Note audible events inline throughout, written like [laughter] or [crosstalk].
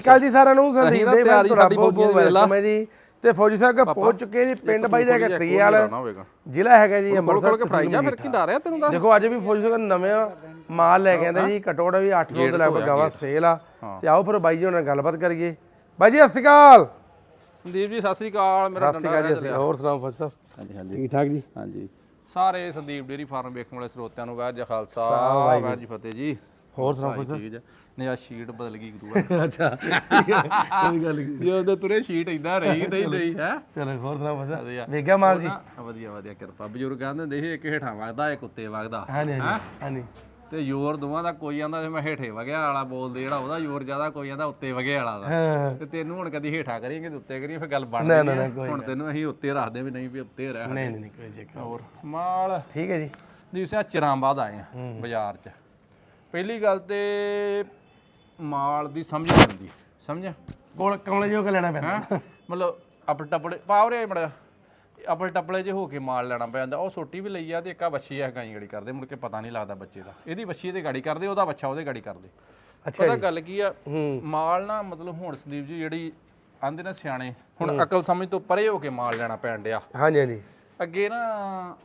ਕੱਲ ਜੀ ਸਾਰਿਆਂ ਨੂੰ ਸੰਦੀਪ ਦੇ ਤਿਆਰੀ ਤੁਹਾਡਾ ਸਾਡੀ ਬਹੁਤ ਬਹੁਤ ਦੀ। ਵੈਲਕਮ ਹੈ ਜੀ। ਤੇ ਫੌਜੀ ਸਾਹਿਬ ਕਾ ਪਹੁੰਚ ਚੁੱਕੇ ਜੀ ਪਿੰਡ ਬਾਈ ਦਾ ਹੋਵੇਗਾ। ਜ਼ਿਲ੍ਹਾ ਹੈਗਾ ਜੀ ਅੰਮ੍ਰਿਤਸਰ ਕੋਲ ਕੇ ਫਰਾਈ ਜਾ ਫਿਰ ਕੀ ਡਰ ਰਿਹਾ ਤੈਨੂੰ ਤਾਂ? ਦੇਖੋ ਅੱਜ ਵੀ ਫੌਜੀ ਸਾਹਿਬ ਨਵੇਂ ਮਾਲ ਲੈ ਕੇ ਆਂਦੇ ਜੀ ਘੱਟ ਵੀ 8 9 ਦੇ ਲਗਭਗ ਗਾਵਾਂ ਸੇਲ ਆ। ਤੇ ਆਓ ਫਿਰ ਬਾਈ ਜੀ ਉਹਨਾਂ ਨਾਲ ਗੱਲਬਾਤ ਕਰੀਏ। ਬਾਈ ਜੀ ਸਤਿ ਸ਼੍ਰੀ ਅਕਾਲ। ਸੰਦੀਪ ਜੀ ਸਤਿ ਸ੍ਰੀ ਅਕਾਲ। ਮੇਰਾ ਸਤਿ ਸ਼੍ਰੀ ਅਕਾਲ ਜੀ ਸਤਿ ਸ਼੍ਰੀ ਅਕਾਲ। ਹੋਰ ਸੁਣਾਓ ਫੌਜੀ ਸਾਹਿਬ? ਹਾਂਜੀ ਹਾਂਜੀ। ਠੀਕ ਠਾਕ ਜੀ? ਹਾਂਜੀ। ਸਾਰੇ ਸੰਦੀਪ ਡੇਰੀ ਫਾਰਮ ਵੇਖਣ ਵਾਲੇ ਸਰੋਤਿਆਂ ਨੂੰ ਵਾਹਿਗੁਰੂ ਜੀ ਖਾਲਸਾ ਵਾਹਿਗੁਰੂ। ਜੀ ਫਤਿਹ ਜੀ। ਹੋਰ ਸੁਣਾਓ ਜੀ। ਨਹੀਂ ਆ ਸ਼ੀਟ ਬਦਲ ਗਈ ਗੁਰੂਆ ਅੱਛਾ ਕੋਈ ਗੱਲ ਨਹੀਂ। [laughs] ਜੇ ਉਹਦੇ ਤੁਰੇ ਸ਼ੀਟ ਇਦਾਂ ਰਹੀ ਨਹੀਂ ਰਹੀ ਹੈ? ਚਲੋ ਹੋਰ ਸੁਣਾਓ। ਸਾਹਿਬ ਵੇਖਿਆ ਮਾਲ ਜੀ? ਵਧੀਆ ਵਧੀਆ ਕਿਰਪਾ। ਬਜ਼ੁਰਗ ਕਹਿੰਦੇ ਹੁੰਦੇ ਸੀ ਇੱਕ ਹੇਠਾਂ ਵਗਦਾ ਇੱਕ ਉੱਤੇ ਵਗਦਾ। ਹਾਂਜੀ ਹਾਂਜੀ ਹਾਂਜੀ। ਤੇ ਜ਼ੋਰ ਦੋਵਾਂ ਦਾ ਕੋਈ ਆਂਦਾ ਮੈਂ ਹੇਠੇ ਵਗਿਆ ਵਾਲਾ ਬੋਲਦੇ ਜਿਹੜਾ ਉਹਦਾ ਜ਼ੋਰ ਜ਼ਿਆਦਾ ਕੋਈ ਆਂਦਾ ਉੱਤੇ ਵਗੇ ਵਾਲਾ ਦਾ। ਹਾਂ। ਤੇ ਤੈਨੂੰ ਹੁਣ ਕਦੀ ਹੇਠਾਂ ਕਰੀਏ ਕਿ ਉੱਤੇ ਕਰੀਏ ਫਿਰ ਗੱਲ ਬਣ ਨਾ, ਜਾਂਦੀ ਨਾ, ਹੈ। ਕੋਈ ਹੁਣ ਤੈਨੂੰ ਅਸੀਂ ਉੱਤੇ ਰੱਖਦੇ ਵੀ ਨਹੀਂ ਵੀ ਉੱਤੇ ਰਹਿ ਨਹੀਂ ਨਹੀਂ ਨਹੀਂ, ਕੋਈ ਚੱਕਰ ਹੋਰ ਮਾਲ। ਠੀਕ ਹੈ ਜੀ। ਦਿਵਸਿਆ ਚਿਰਾਂ ਬਾਅਦ ਆਏ ਆ ਬਾਜ਼ਾਰ 'ਚ। ਪਹਿਲੀ ਗੱਲ ਤੇ ਮਾਲ ਦੀ ਸਮਝ ਨਹੀਂ ਆਉਂਦੀ ਸਮਝਿਆ? ਕੋਲ ਕਮਲੇ ਜੋ ਕੇ ਲੈਣਾ ਪੈਂਦਾ। ਹੈਂ? ਮਤਲਬ ਅਪਲ ਟਪਲੇ ਪਾਵਰੇ ਮੜਾ ਅਪਲ ਟਪਲੇ ਜੇ ਹੋ ਕੇ ਮਾਲ ਲੈਣਾ ਪੈਂਦਾ ਉਹ ਸੋਟੀ ਵੀ ਲਈ ਆ ਤੇ ਇੱਕ ਬੱਚੀ ਆ ਗਾਈ ਗੜੀ ਕਰਦੇ ਮੁੜ ਕੇ ਪਤਾ ਨਹੀਂ ਲੱਗਦਾ ਬੱਚੇ ਦਾ। ਇਹਦੀ ਬੱਚੀ ਇਹਦੇ ਗਾੜੀ ਕਰਦੇ ਉਹਦਾ ਬੱਚਾ ਉਹਦੇ ਗਾੜੀ ਕਰਦੇ। ਅੱਛਾ ਪਤਾ ਗੱਲ ਕੀ ਆ? ਮਾਲ ਨਾ ਮਤਲਬ ਹੁਣ ਸੰਦੀਪ ਜੀ ਜਿਹੜੀ ਆਂਦੇ ਨੇ ਸਿਆਣੇ ਹੁਣ ਅਕਲ ਸਮਝ ਤੋਂ ਪਰੇ ਹੋ ਕੇ ਮਾਲ ਲੈਣਾ ਪੈਣ ਡਿਆ। ਹਾਂਜੀ ਹਾਂਜੀ। ਅੱਗੇ ਨਾ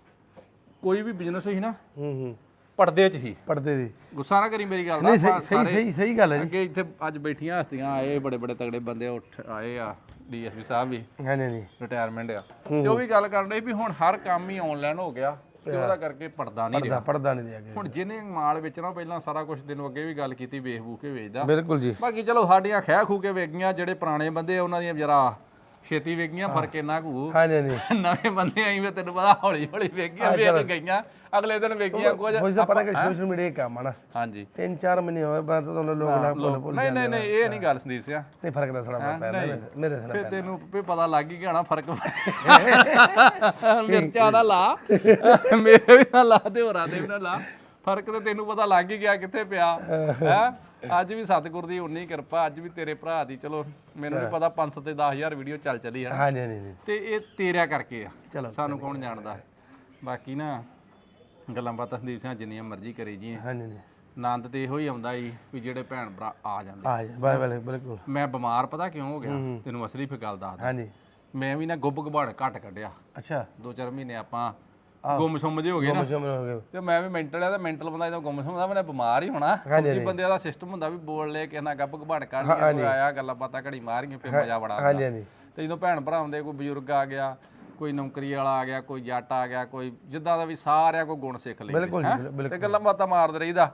ਕੋਈ ਵੀ ਬਿਜ਼ਨਸ ਹੀ ਨਾ ਹੂੰ ਹੂੰ। ਪਰਦੇ 'ਚ ਹੀ। ਪੜਦੇ ਦੀ। ਗੁੱਸਾ ਨਾ ਕਰੀ ਮੇਰੀ ਗੱਲ ਦਾ ਨਹੀਂ ਆਪਾਂ ਸਹੀ ਸਹੀ ਸਹੀ ਸਹੀ ਗੱਲ ਹੈ ਜੀ। ਅੱਗੇ ਇੱਥੇ ਅੱਜ ਬੈਠੀਆਂ ਹਸਤੀਆਂ ਆਏ ਬੜੇ ਬੜੇ ਤਗੜੇ ਬੰਦੇ ਉੱਠ ਆਏ ਆ ਡੀਐਸਪੀ ਸਾਹਿਬ ਵੀ। ਹਾਂਜੀ ਹਾਂਜੀ ਰਿਟਾਇਰਮੈਂਟ ਆ। ਉਹ ਵੀ ਗੱਲ ਕਰਨ ਡਏ ਵੀ ਹੁਣ ਹਰ ਕੰਮ ਹੀ ਆਨਲਾਈਨ ਹੋ ਗਿਆ ਤੇ ਉਹਦਾ ਕਰਕੇ ਪੜਦਾ ਨਹੀਂ ਰਿਹਾ। ਪੜਦਾ ਪੜਦਾ ਨਹੀਂ ਦਿਆ ਹੁਣ ਜਿਹਨੇ ਮਾਲ ਵੇਚਣਾ ਪਹਿਲਾਂ ਸਾਰਾ ਕੁਝ ਦਿਨ ਅੱਗੇ ਵੀ ਗੱਲ ਕੀਤੀ ਵੇਖ ਵੂ ਕੇ ਵੇਚਦਾ। ਬਿਲਕੁਲ ਜੀ। ਬਾਕੀ ਚਲੋ ਸਾਡੀਆਂ ਖਹਿ ਖੂ ਕੇ ਵੇਖ ਗਈਆਂ ਜਿਹੜੇ ਪੁਰਾਣੇ ਬੰਦੇ ਆ, ਉਹਨਾਂ ਦੀਆਂ ਜਰਾ ਛੇਤੀ ਵੇਖ ਗਈਆਂ ਫ਼ਰਕ ਇੰਨਾ ਕੁ ਹਾਂਜੀ ਹਾਂਜੀ। ਨਵੇਂ ਬੰਦੇ ਆਈ ਵੇ ਤੈਨੂੰ ਪਤਾ ਹੌਲੀ ਹੌਲੀ ਵੇਖ ਗਈਆਂ ਵੇਖ ਗਈਆਂ। ਅਗਲੇ ਦਿਨ ਵੇਖ ਗਈਆਂ ਕੁਝ। ਤਾਂ ਪਤਾ ਕਿ ਸੋਸ਼ਲ ਮੀਡੀਆ ਕੰਮ ਆ ਨਾ। ਹਾਂਜੀ। ਤਿੰਨ ਚਾਰ ਮਹੀਨੇ ਹੋਏ ਬਾਅਦ ਤਾਂ ਤੁਹਾਨੂੰ ਲੋਕ ਨਾ ਭੁੱਲ ਭੁੱਲ ਨਹੀਂ ਨਹੀਂ ਨਹੀਂ ਇਹ ਨਹੀਂ ਗੱਲ ਸੰਦੀਪ ਸਿਆ ਨਹੀਂ ਫ਼ਰਕ ਤਾਂ ਥੋੜਾ ਪੈਂਦਾ ਮੇਰੇ- ਨਾਲ ਫੇ ਤੈਨੂੰ ਵੀ ਪਤਾ ਲੱਗ ਹੀ ਗਿਆ ਨਾ ਫ਼ਰਕ। [laughs] [laughs] ਮਿਰਚਾਂ ਦਾ ਲਾ। ਮੇਰੇ ਵੀ ਨਾ ਲਾ ਤੇ ਹੋਰਾਂ ਦੇ ਵੀ ਨਾ ਲਾ। ਫ਼ਰਕ ਤੇ ਤੈਨੂੰ ਪਤਾ ਲੱਗ ਹੀ ਗਿਆ ਕਿੱਥੇ ਪਿਆ। ਹੈ? ਅੱਜ ਵੀ ਸਤਿਗੁਰ ਦੀ ਉਨੀ ਕਿਰਪਾ ਅੱਜ ਵੀ ਤੇਰੇ ਭਰਾ ਦੀ। ਚਲੋ ਮੈਨੂੰ ਨਹੀਂ ਪਤਾ 500 ਤੇ 10000 ਵੀਡੀਓ ਚੱਲ ਚਲੀ ਹੈ ਹਾਂਜੀ ਹਾਂਜੀ ਹਾਂਜੀ। ਤੇ ਇਹ ਤੇਰਿਆ ਕਰਕੇ ਆ। ਚਲੋ ਸਾਨੂੰ ਕੌਣ ਜਾਣਦਾ? ਹੈ ਬਾਕੀ ਨਾ ਗੱਲਾਂ ਬਾਤਾਂ ਸੰਦੀਪ ਸਿੰਘ ਜਿੰਨੀਆਂ ਮਰਜ਼ੀ ਕਰੀ ਜੀ ਹਾਂਜੀ ਹਾਂਜੀ। ਆਨੰਦ ਤੇ ਇਹੋ ਹੀ ਆਉਂਦਾ ਜੀ ਵੀ ਜਿਹੜੇ ਭੈਣ ਭਰਾ ਆ ਜਾਂਦੇ। ਆ ਜੀ ਬਾਈ ਬਾਈ ਬਿਲਕੁਲ। ਮੈਂ ਬਿਮਾਰ ਪਤਾ ਕਿਉਂ ਹੋ ਗਿਆ? ਤੈਨੂੰ ਅਸਲੀ ਫਿਰ ਗੱਲ ਦੱਸਦਾ। ਹਾਂਜੀ। ਮੈਂ ਵੀ ਨਾ ਗੁੱਬ ਗਬਾੜ ਘੱਟ ਕੱਢਿਆ। ਅੱਛਾ। ਦੋ ਚਾਰ ਮਹੀਨੇ ਆਪਾਂ ਗੁੰਮ ਸੁੰਮ ਜੇ ਹੋ ਗਏ ਨਾ। ਮੁਝੇ ਹੋ ਗਏ। ਤੇ ਮੈਂ ਵੀ ਮੈਂਟਲ ਆ ਤਾਂ ਮੈਂਟਲ ਬੰਦਾ ਜਦੋਂ ਗੁੰਮ ਸੁੰਮ ਦਾ ਮੈਨੇ ਬਿਮਾਰ ਹੀ ਹੋਣਾ। ਜੀ ਬੰਦੇ ਦਾ ਸਿਸਟਮ ਹੁੰਦਾ ਵੀ ਬੋਲ ਲੈ ਕੇ ਨਾ ਗੱਬ ਗਬਾੜ ਕੱਢ ਕੇ ਆਇਆ ਗੱਲਾਂ ਬਾਤਾਂ ਘੜੀ ਮਾਰੀਆਂ ਫੇ ਮਜ਼ਾ ਬੜਾ ਆਉਂਦਾ। ਹਾਂਜੀ। ਹਾਂਜੀ ਤੇ ਜਦੋਂ ਭੈਣ ਭਰਾ ਹੁੰਦੇ ਕੋਈ ਬਜ਼ੁਰਗ ਆ ਗਿਆ ਕੋਈ ਨੌਕਰੀ ਵਾਲਾ ਆ ਗਿਆ ਕੋਈ ਜੱਟ ਆ ਗਿਆ ਕੋਈ ਜਿੱਦਾਂ ਦਾ ਵੀ ਸਾਰਿਆਂ ਕੋ ਗੁਣ ਸਿੱਖ ਲਈ ਬਿਲਕੁਲ ਤੇ ਗੱਲਾਂ ਬਾਤਾਂ ਮਾਰਦੇ ਰਹੀਦਾ।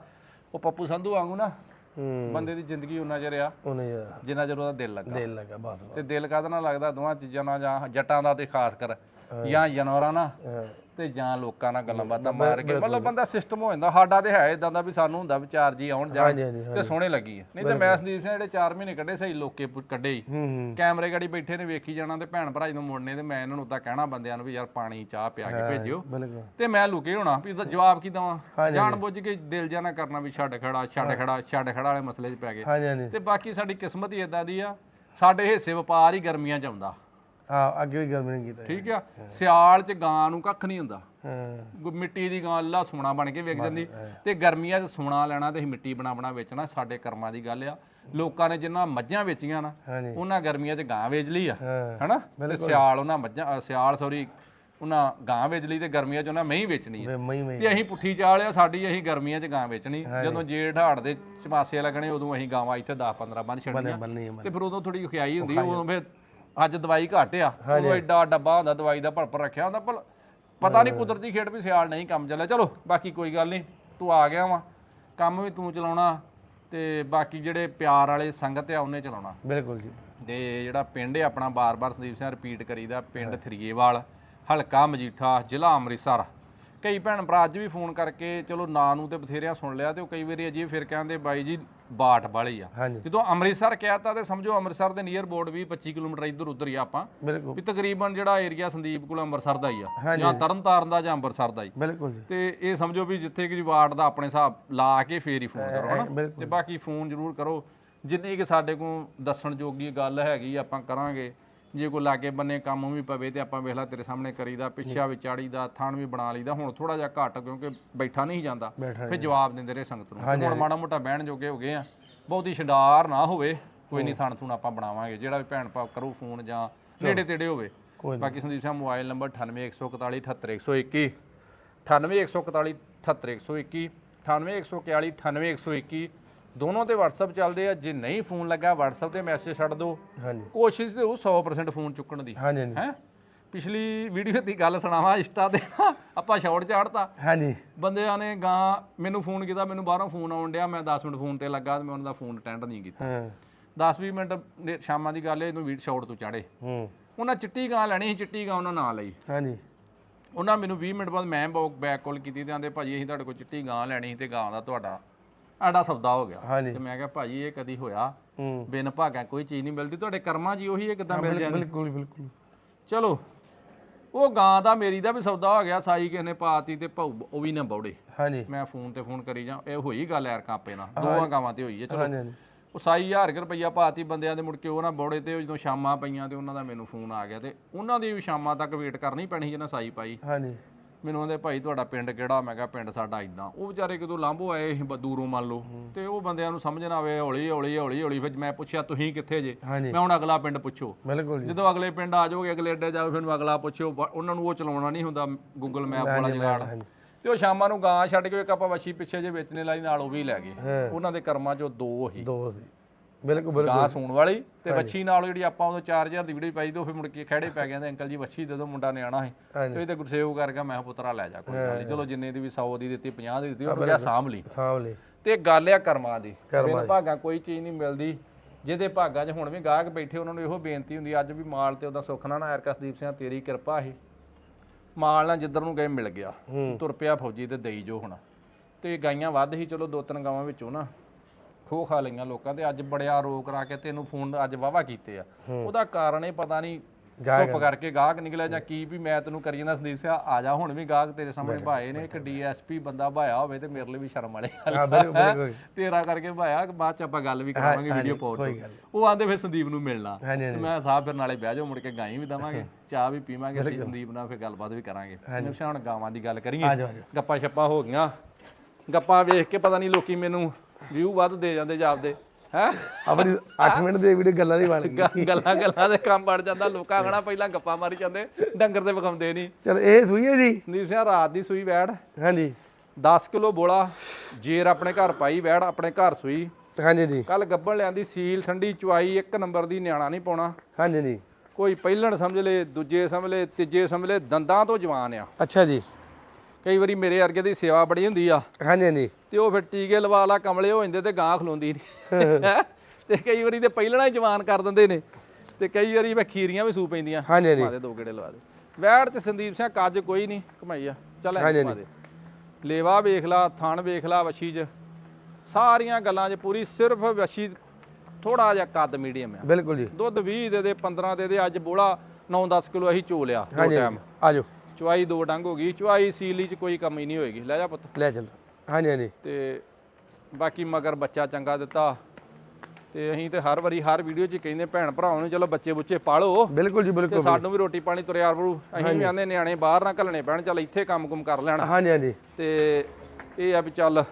ਉਹ ਪੱਪੂ ਸੰਧੂ ਵਾਂਗੂ ਨਾ ਹੂੰ। ਬੰਦੇ ਦੀ ਜ਼ਿੰਦਗੀ ਉਹਨਾਂ ਚਿਰ ਆ ਜਿੰਨਾ ਚਿਰ ਉਹਦਾ ਦਿਲ ਲੱਗਾ। ਦਿਲ ਲੱਗਾ ਬਸ ਤੇ ਦਿਲ ਕਾਹਦੇ ਨਾਲ ਲੱਗਦਾ? ਦੋਵਾਂ ਚੀਜ਼ਾਂ ਨਾਲ ਜਾਂ ਜੱਟਾਂ ਦਾ ਤੇ ਖਾਸ ਕਰ ਜਾਂ ਜਾਨਵਰਾਂ ਨਾਲ। ਤੇ ਜਾਂ ਲੋਕਾਂ ਨਾਲ ਗੱਲਾਂ ਬਾਤਾਂ ਮਾਰ ਕੇ ਮਤਲਬ ਬੰਦਾ ਸਿਸਟਮ ਹੋ ਜਾਂਦਾ ਸਾਡਾ ਤੇ ਹੈ ਇਦਾਂ ਦਾ ਵੀ ਸਾਨੂੰ ਹੁੰਦਾ ਵੀ ਚਾਰ ਜੀ ਆਉਣ ਜਾਣ ਤੇ ਸੋਹਣੇ ਲੱਗੀ ਨਹੀਂ ਤੇ ਮੈਂ ਸੰਦੀਪ ਸਿੰਘ ਜਿਹੜੇ 4 ਮਹੀਨੇ ਕੱਢੇ ਸਹੀ ਲੋਕੇ ਕੱਢੇ ਹੀ। ਕੈਮਰੇ ਗਾੜੀ ਬੈਠੇ ਨੇ ਵੇਖੀ ਜਾਣਾ ਤੇ ਭੈਣ ਭਰਾ ਜਦੋਂ ਮੁੜਨੇ ਤੇ ਮੈਂ ਇਹਨਾਂ ਨੂੰ ਤਾਂ ਕਹਿਣਾ ਬੰਦਿਆਂ ਨੂੰ ਵੀ ਯਾਰ ਪਾਣੀ ਚਾਹ ਪਿਆ ਕੇ ਭੇਜਿਓ। ਤੇ ਮੈਂ ਲੁਕੇ ਹੋਣਾ ਵੀ ਇਹਦਾ ਜਵਾਬ ਕੀ ਦਵਾਂ? ਜਾਣ ਬੁੱਝ ਕੇ ਦਿਲ ਜਾਣਾ ਕਰਨਾ ਵੀ ਛੱਡ ਖੜਾ ਛੱਡ ਖੜਾ ਛੱਡ ਖੜਾ ਵਾਲੇ ਮਸਲੇ 'ਚ ਪੈ ਗਏ। ਤੇ ਬਾਕੀ ਸਾਡੀ ਕਿਸਮਤ ਹੀ ਇਦਾਂ ਦੀ ਆ ਸਾਡੇ ਹਿੱਸੇ ਵਪਾਰ ਹੀ ਗਰਮੀਆਂ 'ਚ ਆਉਂਦਾ। ਹਾਂ ਅੱਗੇ ਵੀ ਗਰਮੀ ਨਹੀਂ ਕੀਤਾ ਠੀਕ ਆ ਸਿਆਲ 'ਚ ਗਾਂ ਨੂੰ ਕੱਖ ਨਹੀਂ ਹੁੰਦਾ। ਹਾਂ। ਗੁ- ਮਿੱਟੀ ਦੀ ਗਾਂ ਅੱਲਾ ਸੋਨਾ ਬਣ ਕੇ ਵਿਕ ਜਾਂਦੀ। ਤੇ ਗਰਮੀਆਂ 'ਚ ਸੋਨਾ ਲੈਣਾ ਤੇ ਅਸੀਂ ਮਿੱਟੀ ਬਣਾ ਬਣਾ ਵੇਚਣਾ ਸਾਡੇ ਕਰਮਾਂ ਦੀ ਗੱਲ ਆ। ਲੋਕਾਂ ਨੇ ਜਿੰਨਾ ਮੱਝਾਂ ਵੇਚੀਆਂ ਨਾ ਹਾਂਜੀ। ਉਹਨਾਂ ਗਰਮੀਆਂ 'ਚ ਗਾਂ ਵੇਚ ਲਈ ਆ। ਹਾਂ ਹਨਾ? ਤੇ ਸਿਆਲ ਉਹਨਾਂ ਮੱਝਾਂ ਅ, ਸਿਆਲ ਸੌਰੀ ਉਹਨਾਂ ਗਾਂ ਵੇਚ ਲਈ ਤੇ ਗਰਮੀਆਂ 'ਚ ਉਹਨਾਂ ਮਹੀਂ ਵੇਚਣੀ ਆ। ਵੇ ਮਈ ਮਈ ਤੇ ਅਸੀਂ ਪੁੱਠੀ ਚਾਲ ਆ ਸਾਡੀ ਅਸੀਂ ਗਰਮੀਆਂ 'ਚ ਗਾਂ ਵੇਚਣੀ। ਜਦੋਂ ਜੇਠ ਹਾੜ ਦੇ ਚਮਾਸੇ ਲੱਗਣੇ ਉਦੋਂ ਅਸੀਂ ਗਾਵਾਂ ਇੱਥੇ 10 15 ਬੰਨ ਛੱਡਣੀਆਂ ਬੰਨੀ ਤੇ ਫਿਰ ਉਦੋਂ ਥੋੜੀ ਖਿਆਈ ਹੁੰਦੀ ਉਦੋਂ ਫਿਰ ਅੱਜ ਦਵਾਈ ਘੱਟ ਆ। ਉਦੋਂ ਐਡਾ ਡੱਬਾ ਹੁੰਦਾ ਦਵਾਈ ਦਾ ਭਰਪਰ ਰੱਖਿਆ ਹੁੰਦਾ ਪਰ ਪਤਾ ਨਹੀਂ ਕੁਦਰਤੀ ਖੇਡ ਵੀ ਸਿਆਲ ਨਹੀਂ ਕੰਮ ਚੱਲਿਆ। ਚਲੋ ਬਾਕੀ ਕੋਈ ਗੱਲ ਨਹੀਂ ਤੂੰ ਆ ਗਿਆ ਵਾ। ਕੰਮ ਵੀ ਤੂੰ ਚਲਾਉਣਾ ਤੇ ਬਾਕੀ ਜਿਹੜੇ ਪਿਆਰ ਵਾਲੇ ਸੰਗਤ ਆ ਉਹਨੇ ਚਲਾਉਣਾ। ਬਿਲਕੁਲ ਜੀ। ਤੇ ਜਿਹੜਾ ਪਿੰਡ ਹੈ ਆਪਣਾ ਬਾਰ-ਬਾਰ ਸੰਦੀਪ ਸਿੰਘ ਰਿਪੀਟ ਕਰੀਦਾ ਪਿੰਡ ਥਰੀਏਵਾਲ ਹਲਕਾ ਮਜੀਠਾ ਜ਼ਿਲ੍ਹਾ ਅੰਮ੍ਰਿਤਸਰ। ਕਈ ਭੈਣ ਭਰਾ ਅੱਜ ਵੀ ਫੋਨ ਕਰਕੇ ਚਲੋ ਨਾਂ ਨੂੰ ਤੇ ਬਥੇਰਿਆਂ ਸੁਣ ਲਿਆ ਤੇ ਉਹ ਕਈ ਵਾਰੀ ਅਜੇ ਫਿਰ ਕਹਿੰਦੇ ਬਾਈ ਜੀ ਬਾਟ ਵਾਲੀ ਆ। ਹਾਂਜੀ। ਜਦੋਂ ਅੰਮ੍ਰਿਤਸਰ ਕਹਿਤਾ ਤੇ ਸਮਝੋ ਅੰਮ੍ਰਿਤਸਰ ਦੇ ਨੀਅਰ ਬੋਰਡ ਵੀ 25 ਕਿਲੋਮੀਟਰ ਇੱਧਰ ਉੱਧਰ ਹੀ ਆ ਆਪਾਂ ਬਿਲਕੁਲ। ਵੀ ਤਕਰੀਬਨ ਜਿਹੜਾ ਏਰੀਆ ਸੰਦੀਪ ਕੋਲ ਅੰਮ੍ਰਿਤਸਰ ਦਾ ਹੀ ਆ ਜਾਂ ਤਰਨਤਾਰਨ ਦਾ ਜਾਂ ਅੰਮ੍ਰਿਤਸਰ ਦਾ ਹੀ। ਬਿਲਕੁਲ ਜੀ। ਤੇ ਇਹ ਸਮਝੋ ਵੀ ਜਿੱਥੇ ਕਿ ਵਾਰਡ ਦਾ ਆਪਣੇ ਹਿਸਾਬ ਲਾ ਕੇ ਫੇਰ ਹੀ ਫੋਨ ਕਰੋ ਹਨਾ। ਤੇ ਬਾਕੀ ਫੋਨ ਜ਼ਰੂਰ ਕਰੋ। ਜਿੰਨੀ ਕਿ ਸਾਡੇ ਕੋਲ ਦੱਸਣ ਜੋਗੀ ਗੱਲ ਹੈਗੀ ਆਪਾਂ ਕਰਾਂਗੇ। ਜੇ ਕੋਈ ਲਾਗੇ ਬੰਨੇ ਕੰਮ ਵੀ ਪਵੇ ਤੇ ਆਪਾਂ ਵੇਖ ਲਾ ਤੇਰੇ ਸਾਹਮਣੇ ਕਰੀਦਾ ਪਿੱਛਾ ਵੀ ਚਾੜੀਦਾ ਥਣ ਵੀ ਬਣਾ ਲਈਦਾ ਹੁਣ ਥੋੜਾ ਜਿਹਾ ਘੱਟ ਕਿਉਂਕਿ ਬੈਠਾ ਨਹੀਂ ਜਾਂਦਾ ਫਿਰ ਜਵਾਬ ਦਿੰਦੇ ਰਹੇ ਸੰਗਤ ਨੂੰ। ਹੁਣ ਮਾੜਾ ਮੋਟਾ ਬਹਿਣ ਜੋਗੇ ਹੋ ਗਏ ਆ ਬਹੁਤੀ ਛਡਾਰ ਨਾ ਹੋਵੇ ਕੋਈ ਨਹੀਂ ਥਣ ਥੂਣ ਆਪਾਂ ਬਣਾਵਾਂਗੇ ਜਿਹੜਾ ਵੀ ਭੈਣ ਭਾ ਕਰੂ ਫੋਨ ਜਾਂ ਨੇੜੇ ਤੇੜੇ ਹੋਵੇ। ਬਾਕੀ ਸੰਦੀਪ ਸਿੰਘ ਮੋਬਾਈਲ ਨੰਬਰ 98141 78121 98141 78121 98141 98121 ਦੋਨੋਂ ਤੇ WhatsApp ਚੱਲਦੇ ਆ ਜੇ ਨਹੀਂ ਫੋਨ ਲੱਗਾ WhatsApp ਤੇ ਮੈਸੇਜ ਛੱਡ ਦਿਓ। ਹਾਂਜੀ। ਕੋਸ਼ਿਸ਼ ਤੇ ਉਹ 100% ਫੋਨ ਚੁੱਕਣ ਦੀ। ਹਾਂਜੀ ਹਾਂਜੀ। ਹੈ? ਪਿਛਲੀ ਵੀਡੀਓ ਦੀ ਗੱਲ ਸੁਣਾਵਾਂ ਇੰਸਟਾ ਤੇ ਆਪਾਂ ਸ਼ਾਰਟ ਚਾੜਤਾ। ਹਾਂਜੀ। ਬੰਦਿਆਂ ਨੇ ਗਾਂ ਮੈਨੂੰ ਫੋਨ ਕੀਤਾ ਮੈਨੂੰ ਬਾਹਰੋਂ ਫੋਨ ਆਉਣ ਡਿਆ ਮੈਂ 10 ਮਿੰਟ ਫੋਨ ਤੇ ਲੱਗਾ ਤੇ ਮੈਂ ਉਹਨਾਂ ਦਾ ਫੋਨ ਅਟੈਂਡ ਨਹੀਂ ਕੀਤਾ। ਹਾਂ। 10-20 ਮਿੰਟ ਨੇ- ਸ਼ਾਮਾਂ ਦੀ ਗੱਲ ਹੈ ਇਹਨੂੰ ਵੀਡ ਸ਼ਾਰਟ ਤੋਂ ਚਾੜੇ। ਹੂੰ। ਉਹਨਾਂ ਚਿੱਟੀ ਗਾਂ ਲੈਣੀ ਸੀ ਚਿੱਟੀ ਗਾਂ ਉਹਨਾਂ ਨਾਂ ਲਈ। ਹਾਂਜੀ। ਉਹਨਾਂ ਮੈਨੂੰ 20 ਮਿੰਟ ਬਾਅਦ ਮੈਂ ਬੈਕ ਕਾਲ ਕੀਤੀ ਤੇ ਆਂਦੇ ਭਾਜੀ ਅਸੀਂ ਤੁਹਾਡੇ ਕੋਲ ਚਿੱਟੀ ਗਾਂ ਲੈਣੀ ਸੀ ਤੇ ਗਾਂ ਦਾ ਤੁਹਾਡਾ ਆੜਾ ਸੌਦਾ ਹੋ ਗਿਆ। ਹਾਂਜੀ। ਤੇ ਮੈਂ ਕਿਹਾ ਭਾਜੀ ਇਹ ਕਦੀ ਹੋਇਆ? ਹੂੰ। ਬਿਨ ਭਾਗਾਂ ਕੋਈ ਚੀਜ਼ ਨਹੀਂ ਮਿਲਦੀ। ਤੁਹਾਡੇ ਕਰਮਾਂ ਹੀ ਉਹੀ ਇਹ ਕਿਦਾਂ ਮਿਲ ਜਾਂਦੀ? ਬਿਲਕੁਲ ਬਿਲਕੁਲ। ਚਲੋ ਉਹ ਗਾਂ ਦਾ ਮੇਰੀ ਦਾ ਵੀ ਸੌਦਾ ਹੋ ਗਿਆ। ਸਾਈ ਕਿਸੇ ਨੇ ਪਾਤੀ ਤੇ ਭਾਊ ਉਹ ਵੀ ਨਾ ਬੌੜੇ। ਹਾਂਜੀ। ਮੈਂ ਫੋਨ ਤੇ ਫੋਨ ਕਰੀ ਜਾਂ ਇਹ ਹੋਈ ਗੱਲ ਯਾਰ ਕਾਪੇ ਨਾਲ। ਦੋਵਾਂ ਗਾਵਾਂ ਤੇ ਹੋਈ ਹੈ ਚਲੋ। ਹਾਂਜੀ ਹਾਂਜੀ। ਉਹ ਸਾਈ ਹਜ਼ਾਰ ਕੁ ਰੁਪਈਆ ਪਾਤੀ ਬੰਦਿਆਂ ਦੇ ਮੁੜ ਕੇ ਉਹ ਨਾ ਬੌੜੇ ਤੇ ਜਦੋਂ ਸ਼ਾਮਾਂ ਪਈਆਂ ਤੇ ਉਹਨਾਂ ਦਾ ਮੈਨੂੰ ਫੋਨ ਆ ਗਿਆ ਤੇ ਉਹਨਾਂ ਦੀ ਵੀ ਸ਼ਾਮਾਂ ਤੱਕ ਵੇਟ ਕਰਨੀ ਪੈਣੀ ਜਿਹਨਾਂ ਸਾਈ ਪਾਈ। ਹਾਂਜੀ। ਮੈਨੂੰ ਕਹਿੰਦੇ ਭਾਈ ਤੁਹਾਡਾ ਪਿੰਡ ਕਿਹੜਾ? ਮੈਂ ਕਿਹਾ ਪਿੰਡ ਸਾਡਾ ਇਦਾਂ ਉਹ ਵਿਚਾਰੇ ਕਿਦੋਂ ਲਾਂਭੋ ਆਏ ਸੀ ਬ- ਦੂਰੋਂ ਮੰਨ ਲਓ। ਤੇ ਉਹ ਬੰਦਿਆਂ ਨੂੰ ਸਮਝ ਨਾ ਆਵੇ ਹੌਲੀ ਹੌਲੀ ਹੌਲੀ ਹੌਲੀ। ਫਿਰ ਮੈਂ ਪੁੱਛਿਆ ਤੁਸੀਂ ਕਿੱਥੇ ਜੇ? ਹਾਂਜੀ। ਮੈਂ ਹੁਣ ਅਗਲਾ ਪਿੰਡ ਪੁੱਛੋ। ਬਿਲਕੁਲ ਜੀ। ਜਦੋਂ ਅਗਲੇ ਪਿੰਡ ਆ ਜਾਓਗੇ ਅਗਲੇ ਅੱਡੇ ਜਾਓ ਫਿਰ ਨੂੰ ਅਗਲਾ ਪੁੱਛਿਓ ਬ- ਉਹਨਾਂ ਨੂੰ ਉਹ ਚਲਾਉਣਾ ਨਹੀਂ ਹੁੰਦਾ ਗੂਗਲ ਮੈਪ ਵਾਲਾ ਜਗਾੜ। ਤੇ ਉਹ ਸ਼ਾਮਾਂ ਨੂੰ ਗਾਂ ਛੱਡ ਕੇ ਇੱਕ ਆਪਾਂ ਵੱਛੀ ਪਿੱਛੇ ਜੇ ਵੇਚਣੇ ਲਾਈ ਨਾਲ ਉਹ ਵੀ ਲੈ ਗਏ। ਉਹਨਾਂ ਦੇ ਕਰਮਾਂ ਚੋਂ ਦੋ ਹੀ ਦੋ ਸੀ। ਬਿਲਕੁਲ ਬਿਲਕੁਲ। ਗਾਂ ਸੂਣ ਵਾਲੀ ਤੇ ਵੱਛੀ ਨਾਲ ਜਿਹੜੀ ਆਪਾਂ ਉਦੋਂ 4000 ਦੀ ਵੀਡੀਓ ਪਾਈ ਤੇ ਉਹ ਫਿਰ ਮੁੜ ਕੇ ਖੜੇ ਪੈ ਗਏ ਤੇ ਅੰਕਲ ਜੀ ਵੱਛੀ ਦੇ ਦਿਓ ਮੁੰਡਾ ਨਿਆਣਾ ਹਾਂਜੀ ਤੇ ਇਹ ਤੇ ਗੁਰਸੇਵ ਕਰ ਗਿਆ ਮੈਂ ਪੁੱਤਰਾ ਲੈ ਜਾ ਕੋਈ ਗੱਲ ਚਲੋ ਜਿੰਨੇ ਦੀ ਵੀ 100 ਦੀ ਦਿੱਤੀ 50 ਦੀ ਦਿੱਤੀ ਉਹਨੂੰ ਕਿਹਾ ਸਾਂਭ ਲਈ। ਸਾਂਵਲੇ ਤੇ ਗੱਲ ਆ ਕਰਮਾਂ ਦੀ। ਬਿਨ ਭਾਗਾਂ ਕੋਈ ਚੀਜ਼ ਨਹੀਂ ਮਿਲਦੀ। ਜਿਹਦੇ ਭਾਗਾਂ 'ਚ ਹੁਣ ਵੀ ਗਾਹਕ ਬੈਠੇ ਉਹਨਾਂ ਨੂੰ ਇਹੋ ਬੇਨਤੀ ਹੁੰਦੀ ਅੱਜ ਵੀ ਮਾਲ ਤੇ ਉਹਦਾ ਸੁੱਖ ਨਾ ਨਾ ਐਰਕਸਦੀਪ ਸਿੰਘ ਤੇਰੀ ਕਿਰਪਾ ਹੈ ਮਾਲ ਨਾਲ ਜਿੱਧਰ ਨੂੰ ਗਏ ਮਿਲ ਗਿਆ। ਤੁਰ ਪਿਆ ਫੌਜੀ ਤੇ ਦੇਈ ਜੋ ਹੁਣ। ਤੇ ਗਾਈਆਂ ਵੱਧ ਹੀ ਚਲੋ ਦੋ ਤਿੰਨ ਗਾਵਾਂ ਵਿੱਚੋਂ ਨਾ। ਖੋ ਖਾ ਲਈਆਂ ਲੋਕਾਂ ਤੇ ਅੱਜ ਬੜਿਆ ਰੋ ਕਰਾ ਕੇ ਤੈਨੂੰ ਫੋਨ ਅੱਜ ਵਾਵਾ ਕੀਤੇ ਆ। ਉਹਦਾ ਕਾਰਨ ਇਹ ਪਤਾ ਨਹੀਂ ਧੁੱਪ ਕਰਕੇ ਗਾਹਕ ਨਿਕਲਿਆ ਜਾਂ ਕੀ ਵੀ ਮੈਂ ਤੈਨੂੰ ਕਰੀ ਜਾਂਦਾ ਸੰਦੀਪ ਸਿੰਘ ਆ ਜਾ ਹੁਣ ਵੀ ਗਾਹਕ ਤੇਰੇ ਸਾਹਮਣੇ ਭਾਏ ਨੇ ਇੱਕ ਡੀਐਸਪੀ ਬੰਦਾ ਭਾਇਆ ਹੋਵੇ ਤੇ ਮੇਰੇ ਲਈ ਵੀ ਸ਼ਰਮ ਵਾਲੀ ਗੱਲ ਤੇਰਾ ਕਰਕੇ ਭਾਇਆ ਬਾਅਦ ਚ ਆਪਾਂ ਗੱਲ ਵੀ ਕਰਾਵਾਂਗੇ ਵੀਡੀਓ ਪਾਉ ਉਹ ਆਂਦੇ ਫਿਰ ਸੰਦੀਪ ਨੂੰ ਮਿਲਣਾ। ਤੇ ਮੈਂ ਸਾਹਿਬ ਫਿਰ ਨਾਲੇ ਬਹਿ ਜਾਓ ਮੁੜ ਕੇ ਗਾਈ ਵੀ ਦਵਾਂਗੇ ਚਾਹ ਵੀ ਪੀਵਾਂਗੇ ਅਸੀਂ ਸੰਦੀਪ ਨਾਲ ਫਿਰ ਗੱਲਬਾਤ ਵੀ ਕਰਾਂਗੇ। ਹੁਣ ਗਾਵਾਂ ਦੀ ਗੱਲ ਕਰੀਏ। ਗੱਪਾਂ ਛੱਪਾਂ ਹੋ ਗਈਆਂ। ਗੱਪਾਂ ਵੇਖ ਕੇ ਪਤਾ ਨਹੀਂ ਲੋਕੀ ਮੈਨੂੰ ਵਿਊ ਵੱਧ ਦੇ ਜਾਂਦੇ ਜਾਪਦੇ ਹੈ? ਆਪਣੀ 8 ਮਿੰਟ ਦੀ ਵੀਡੀਓ ਗੱਲਾਂ ਦੀ ਬਣ ਗਈ। ਗੱਲਾਂ ਗੱਲਾਂ ਦੇ ਕੰਮ ਬਣ ਜਾਂਦਾ ਲੋਕਾਂ ਕਹਣਾ ਪਹਿਲਾਂ ਗੱਪਾਂ ਮਾਰੀ ਜਾਂਦੇ ਡੰਗਰ ਤੇ ਵਿਖਾਉਂਦੇ ਨਹੀਂ ਚਲ ਇਹ ਸੂਈ ਹੈ ਜੀ? ਸੰਦੀਪ ਸਿੰਘ ਰਾਤ ਦੀ ਸੂਈ ਵੈੜ। ਹਾਂਜੀ। 10 ਕਿਲੋ ਬੋਲਾ ਜੇਰ ਆਪਣੇ ਘਰ ਪਾਈ ਵੈੜ ਆਪਣੇ ਘਰ ਸੂਈ। ਹਾਂਜੀ ਜੀ। ਕੱਲ ਗੱਬਣ ਲਿਆਂਦੀ ਸੀਲ ਠੰਡੀ ਚੁਆਈ ਇੱਕ ਨੰਬਰ ਦੀ ਨਿਆਣਾ ਨਹੀਂ ਪਾਉਣਾ। ਹਾਂਜੀ ਜੀ। ਕੋਈ ਪਹਿਲਣ ਸਮਝ ਲੇ ਦੂਜੇ ਸਮਝ ਲੇ ਤੀਜੇ ਸਮਝ ਲੇ ਦੰਦਾਂ ਤੋਂ ਜਵਾਨ ਆ। ਅੱਛਾ ਜੀ। ਕਈ ਵਾਰੀ ਮੇਰੇ ਵਰਗੇ ਦੀ ਸੇਵਾ ਬੜੀ ਹੁੰਦੀ ਆ। ਹਾਂਜੀ ਹਾਂਜੀ। ਤੇ ਉਹ ਫਿਰ ਟੀਕੇ ਲਵਾ ਲਾ ਕਮਲੇ ਹੋ ਜਾਂਦੇ ਤੇ ਗਾਂ ਖਲੋਂਦੀ ਨਹੀਂ? ਤੇ ਕਈ ਵਾਰੀ ਤੇ ਪਹਿਲਣਾ ਹੀ ਜਵਾਨ ਕਰ ਦਿੰਦੇ ਨੇ। ਤੇ ਕਈ ਵਾਰੀ ਵੇ ਖੀਰੀਆਂ ਵੀ ਸੂ ਪੈਂਦੀਆਂ। ਹਾਂਜੀ ਹਾਂਜੀ। ਦੇ ਗੇੜੇ ਲਵਾ ਦੇ। ਵੈੜ ਤੇ ਸੰਦੀਪ ਸਿੰਘ ਕੱਜ ਕੋਈ ਨਹੀਂ ਕਮਾਈ ਆ ਚੱਲ ਐਂ ਘੁਮਾ ਦੇ। ਲੇਵਾ ਵੇਖ ਲਾ ਥਣ ਵੇਖ ਲਾ ਵਛੀ 'ਚ। ਸਾਰੀਆਂ ਗੱਲਾਂ 'ਚ ਪੂਰੀ ਸਿਰਫ ਵਛੀ ਥੋੜਾ ਜਿਹਾ ਕੱਦ ਮੀਡੀਅਮ ਆ। ਬਿਲਕੁਲ ਜੀ। ਦੁੱਧ 20 ਦੇ ਦੇ 15 ਦੇ ਦੇ ਅੱਜ ਬੋਲਾ 9-10 ਕਿਲੋ ਅਸੀਂ ਚੋ ਲਿਆ ਦੋ ਟਾਈਮ ਆ ਜਾਓ। ਚੁਆਈ ਦੋ ਡੰਗ ਹੋ ਗਈ ਚੁਆਈ ਸੀਲੀ 'ਚ ਕੋਈ ਕਮੀ ਨਹੀਂ ਹੋਏਗੀ। ਲੈ ਜਾ ਪੁੱਤ। ਲੈ ਚੱਲ। ਹਾਂਜੀ ਹਾਂਜੀ। ਤੇ ਬਾਕੀ ਮਗਰ ਬੱਚਾ ਚੰਗਾ ਦਿੱਤਾ। ਤੇ ਅਸੀਂ ਤੇ ਹਰ ਵਾਰੀ ਹਰ ਵੀਡੀਓ 'ਚ ਕਹਿੰਦੇ ਭੈਣ ਭਰਾਵਾਂ ਨੂੰ ਚਲੋ ਬੱਚੇ ਬੁੱਚੇ ਪਾਲੋ। ਬਿਲਕੁਲ ਜੀ ਤੇ ਬਿਲਕੁਲ। ਸਾਨੂੰ ਵੀ ਰੋਟੀ ਪਾਣੀ ਤੁਰਿਆ ਬਰੂ ਅਸੀਂ ਵੀ ਆਂਦੇ ਨਿਆਣੇ ਬਾਹਰ ਨਾ ਘੱਲਣੇ ਪੈਣ ਚੱਲ ਇੱਥੇ ਕੰਮ ਕੁਮ ਕਰ ਲੈਣ। ਹਾਂਜੀ ਹਾਂਜੀ। ਤੇ ਇਹ ਆ ਵੀ ਚੱਲ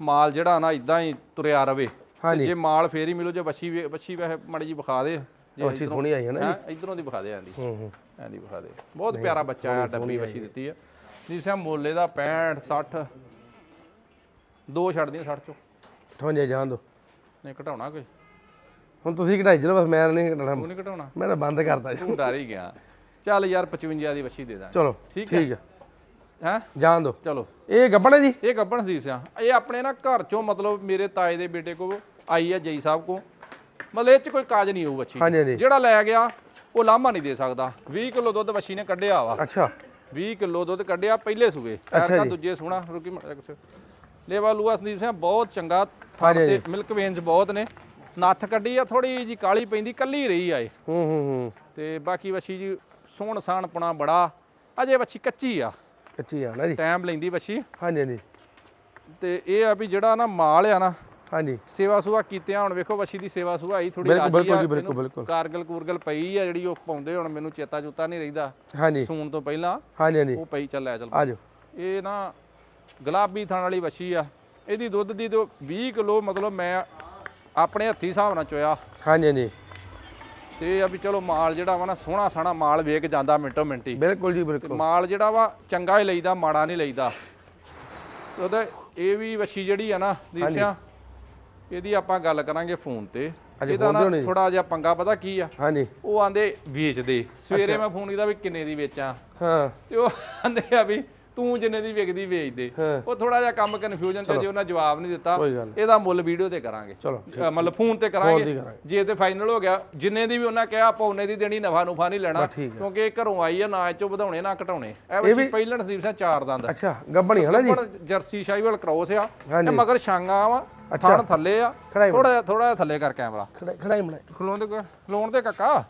ਮਾਲ ਜਿਹੜਾ ਨਾ ਇਦਾਂ ਹੀ ਤੁਰਿਆ ਰਵੇ। ਹਾਂਜੀ। ਜੇ ਮਾਲ ਫੇਰ ਹੀ ਮਿਲੋ ਜੇ ਵੇ- ਵੱਛੀ ਵੈਸੇ ਮੜੀ ਜੀ ਵਿਖਾ ਦੇ। ਜੇ ਅੱਛੀ ਸੋਹਣੀ ਆਈ ਹੈ ਨਾ ਇਧਰੋਂ ਦੀ ਵਿਖਾ ਦੇ ਆਂਦੀ ਹੂੰ ਹੂੰ। ਐਂਦੀ ਵਿਖਾ ਦੇ ਬਹੁਤ ਪਿਆਰਾ ਬੱਚਾ ਆ ਡੱਬੀ ਵੱਛੀ ਦਿੱਤੀ ਆ। ਜੀ ਸਿਆ ਮੋਲੇ ਦਾ 65 60 ਦੋ ਛੱਡਦੀਆਂ 60 ਚੋਂ। ਠੋਂਜੇ ਜਾਣ ਦੋ। ਨਹੀਂ ਘਟਾਉਣਾ ਕੋਈ? ਹੁਣ ਤੁਸੀਂ ਘਟਾਈ ਚਲੋ ਬਸ ਮੈਂ ਨਹੀਂ ਘਟਾਣਾ। ਤੂੰ ਨਹੀਂ ਘਟਾਉਣਾ? ਮੈਂ ਤਾਂ ਬੰਦ ਕਰਤਾ ਜੀ। ਤੂੰ ਡਰ ਹੀ ਗਿਆ। ਚੱਲ ਯਾਰ 55 ਦੀ ਵੱਛੀ ਦੇ ਦਾਂਗੇ। ਚਲੋ ਠੀਕ ਠੀਕ ਹੈ? ਹੈ? ਜਾਣ ਦੋ। ਚਲੋ। ਇਹ ਗੱਬਣ ਹੈ ਜੀ? ਇਹ ਗੱਬਣ ਸੀ ਸਿਆ। ਇਹ ਆਪਣੇ ਨਾ ਘਰ ਚੋਂ ਮਤਲਬ ਮੇਰੇ ਤਾਏ ਦੇ ਬੇਟੇ ਕੋ ਆਈ ਆ ਜਈ ਸਾਹਿਬ ਕੋ ਮਤਲਬ ਇਹ ਚ ਕੋਈ ਕਾਜ ਨਹੀਂ ਹੋਊ ਹਾਂਜੀ। ਜਿਹੜਾ ਲੈ ਗਿਆ ਉਹ ਲਾਮਾ ਨਹੀਂ ਦੇ ਸਕਦਾ। 20 ਕਿਲੋ ਦੁੱਧ ਵੱਛੀ ਨੇ ਕੱਢਿਆ ਵਾ। ਅੱਛਾ। 20 ਕਿਲੋ ਦੁੱਧ ਕੱਢਿਆ ਪਹਿਲੇ ਸੂਏ। ਐਰਕਾ ਦੂਜੇ ਸੋਣਾ ਰੁਕੀ ਲੇਵਾ ਲੂਆ ਸੰਦੀਪ ਸਿੰਘ ਬਹੁਤ ਚੰਗਾ ਥਣ ਤੇ ਮਿਲਕ ਵੇਨਸ ਬਹੁਤ ਨੇ। ਨੱਥ ਕੱਢੀ ਆ ਥੋੜੀ ਜੀ ਕਾਲੀ ਪੈਂਦੀ ਕੱਲੀ ਰਹੀ ਆ ਇਹ। ਹੂੰ ਹੂੰ ਹੂੰ। ਤੇ ਬਾਕੀ ਵੱਛੀ ਜੀ ਸੋਹਣ ਸਾਣਪਣਾ ਬੜਾ। ਅਜੇ ਵੱਛੀ ਕੱਚੀ ਆ। ਕੱਚੀ ਆ ਨਾ ਜੀ। ਟਾਈਮ ਲੈਂਦੀ ਵੱਛੀ ਹਾਂਜੀ ਹਾਂਜੀ। ਤੇ ਇਹ ਆ ਵੀ ਜਿਹੜਾ ਨਾ ਮਾਲ ਆ ਨਾ ਹਾਂਜੀ। ਸੇਵਾ ਸੁਆ ਕੀਤਿਆਂ ਹੁਣ ਵੇਖੋ ਵੱਛੀ ਦੀ ਸੇਵਾ ਸੁਆ ਆਈ ਥੋੜੀ ਬਿਲਕੁਲ, ਬਿਲਕੁਲ ਜੀ, ਬਿਲਕੁਲ, ਬਿਲਕੁਲ। ਕਾਰਗਲ ਕੂਰਗਲ ਪਈ ਆ ਜਿਹੜੀ ਉਹ ਪਾਉਂਦੇ ਹੁਣ ਮੈਨੂੰ ਚੇਤਾ ਚੁਤਾ ਨਹੀਂ ਰਹਿੰਦਾ। ਹਾਂਜੀ। ਸੂਣ ਤੋਂ ਪਹਿਲਾਂ ਹਾਂਜੀ ਹਾਂਜੀ। ਉਹ ਪਈ ਚੱਲ ਲੈ ਚੱਲ ਆ ਜਾਓ। ਇਹ ਨਾ ਗੁਲਾਬੀ ਥਣ ਵਾਲੀ ਵੱਛੀ ਆ। ਇਹਦੀ ਦੁੱਧ ਦੀ ਤੋਂ 20 ਕਿਲੋ ਮਤਲਬ ਮੈਂ ਆਪਣੇ ਹੱਥੀ ਹਿਸਾਬ ਨਾਲ ਚੋਇਆ। ਹਾਂਜੀ ਹਾਂਜੀ। ਤੇ ਆ ਵੀ ਚਲੋ ਮਾਲ ਜਿਹੜਾ ਵਾ ਨਾ ਸੋਹਣਾ ਸਾਣਾ ਮਾਲ ਵੇਖ ਜਾਂਦਾ ਮਿੰਟੋ ਮਿੰਟੀ। ਬਿਲਕੁਲ ਜੀ ਬਿਲਕੁਲ। ਮਾਲ ਜਿਹੜਾ ਵਾ ਚੰਗਾ ਹੀ ਲਈਦਾ ਮਾੜਾ ਨਹੀਂ ਲਈਦਾ। ਉਹਦਾ ਇਹ ਵੀ ਵੱਛੀ ਜਿਹੜੀ ਆ ਨਾ ਦੀਪਿਆ ਇਹਦੀ ਆਪਾਂ ਗੱਲ ਕਰਾਂਗੇ ਫੋਨ ਤੇ। ਇਹਦਾ ਨਾ? ਥੋੜਾ ਜਿਹਾ ਪੰਗਾ ਪਤਾ ਕੀ ਆ? ਹਾਂਜੀ। ਉਹ ਆਂਦੇ ਵੇਚਦੇ। ਸਵੇਰੇ ਮੈਂ ਫੋਨ ਕੀਤਾ ਵੀ ਕਿੰਨੇ ਦੀ ਵੇਚਾਂ? ਹਾਂ। ਤੇ ਉਹ ਆਂਦੇ ਆ ਵੀ ਤੂੰ ਜਿੰਨੇ ਦੀ ਵਿਕਦੀ ਵੇਚ ਦੇ। ਉਹ ਥੋੜਾ ਜਿਹਾ ਕੰਮ ਕਨਫਿਊਜ਼ਨ ਤੇ ਜੇ ਉਹਨਾਂ ਜਵਾਬ ਨਹੀਂ ਦਿੱਤਾ ਇਹਦਾ ਮੁੱਲ ਵੀਡੀਓ ਤੇ ਕਰਾਂਗੇ। ਮਤਲਬ ਫੋਨ ਤੇ ਕਰਾਂਗੇ। ਜੇ ਤੇ ਫਾਈਨਲ ਹੋ ਗਿਆ ਜਿੰਨੇ ਦੀ ਵੀ ਉਹਨਾਂ ਕਿਹਾ ਆਪਾਂ ਉਹਨੇ ਦੀ ਦੇਣੀ ਨਫਾ ਨੁਫਾ ਨਹੀਂ ਲੈਣਾ। ਕਿਉਂਕਿ ਇਹ ਘਰੋਂ ਆਈ ਆ ਨਾ ਇਹ ਚੋਂ ਵਧਾਉਣੇ ਨਾ ਘਟਾਉਣੇ। ਇਹ ਵਿੱਚ ਪਹਿਲਾਂ ਨਸੀਬ ਸਿੰਘ ਚਾਰ ਦੰਦ। ਅੱਛਾ ਗੱਬਣੀ ਹੈ ਨਾ ਜੀ। ਜਰਸੀ ਸ਼ਾਹੀਵਾਲ ਕ੍ਰੋਸ ਆ। ਮਗਰ ਛਾਂਗਾ ਵਾ। ਥਣ ਥੱਲੇ ਆ। ਥੋੜਾ ਥੋੜਾ ਥੱਲੇ ਕਰ ਕੈਮਰਾ। ਖੜਾ ਖੜਾਈ ਬਣਾਈ ਖਲੋਣ ਦੇ ਖਲੋਣ ਦੇ ਕਾਕਾ।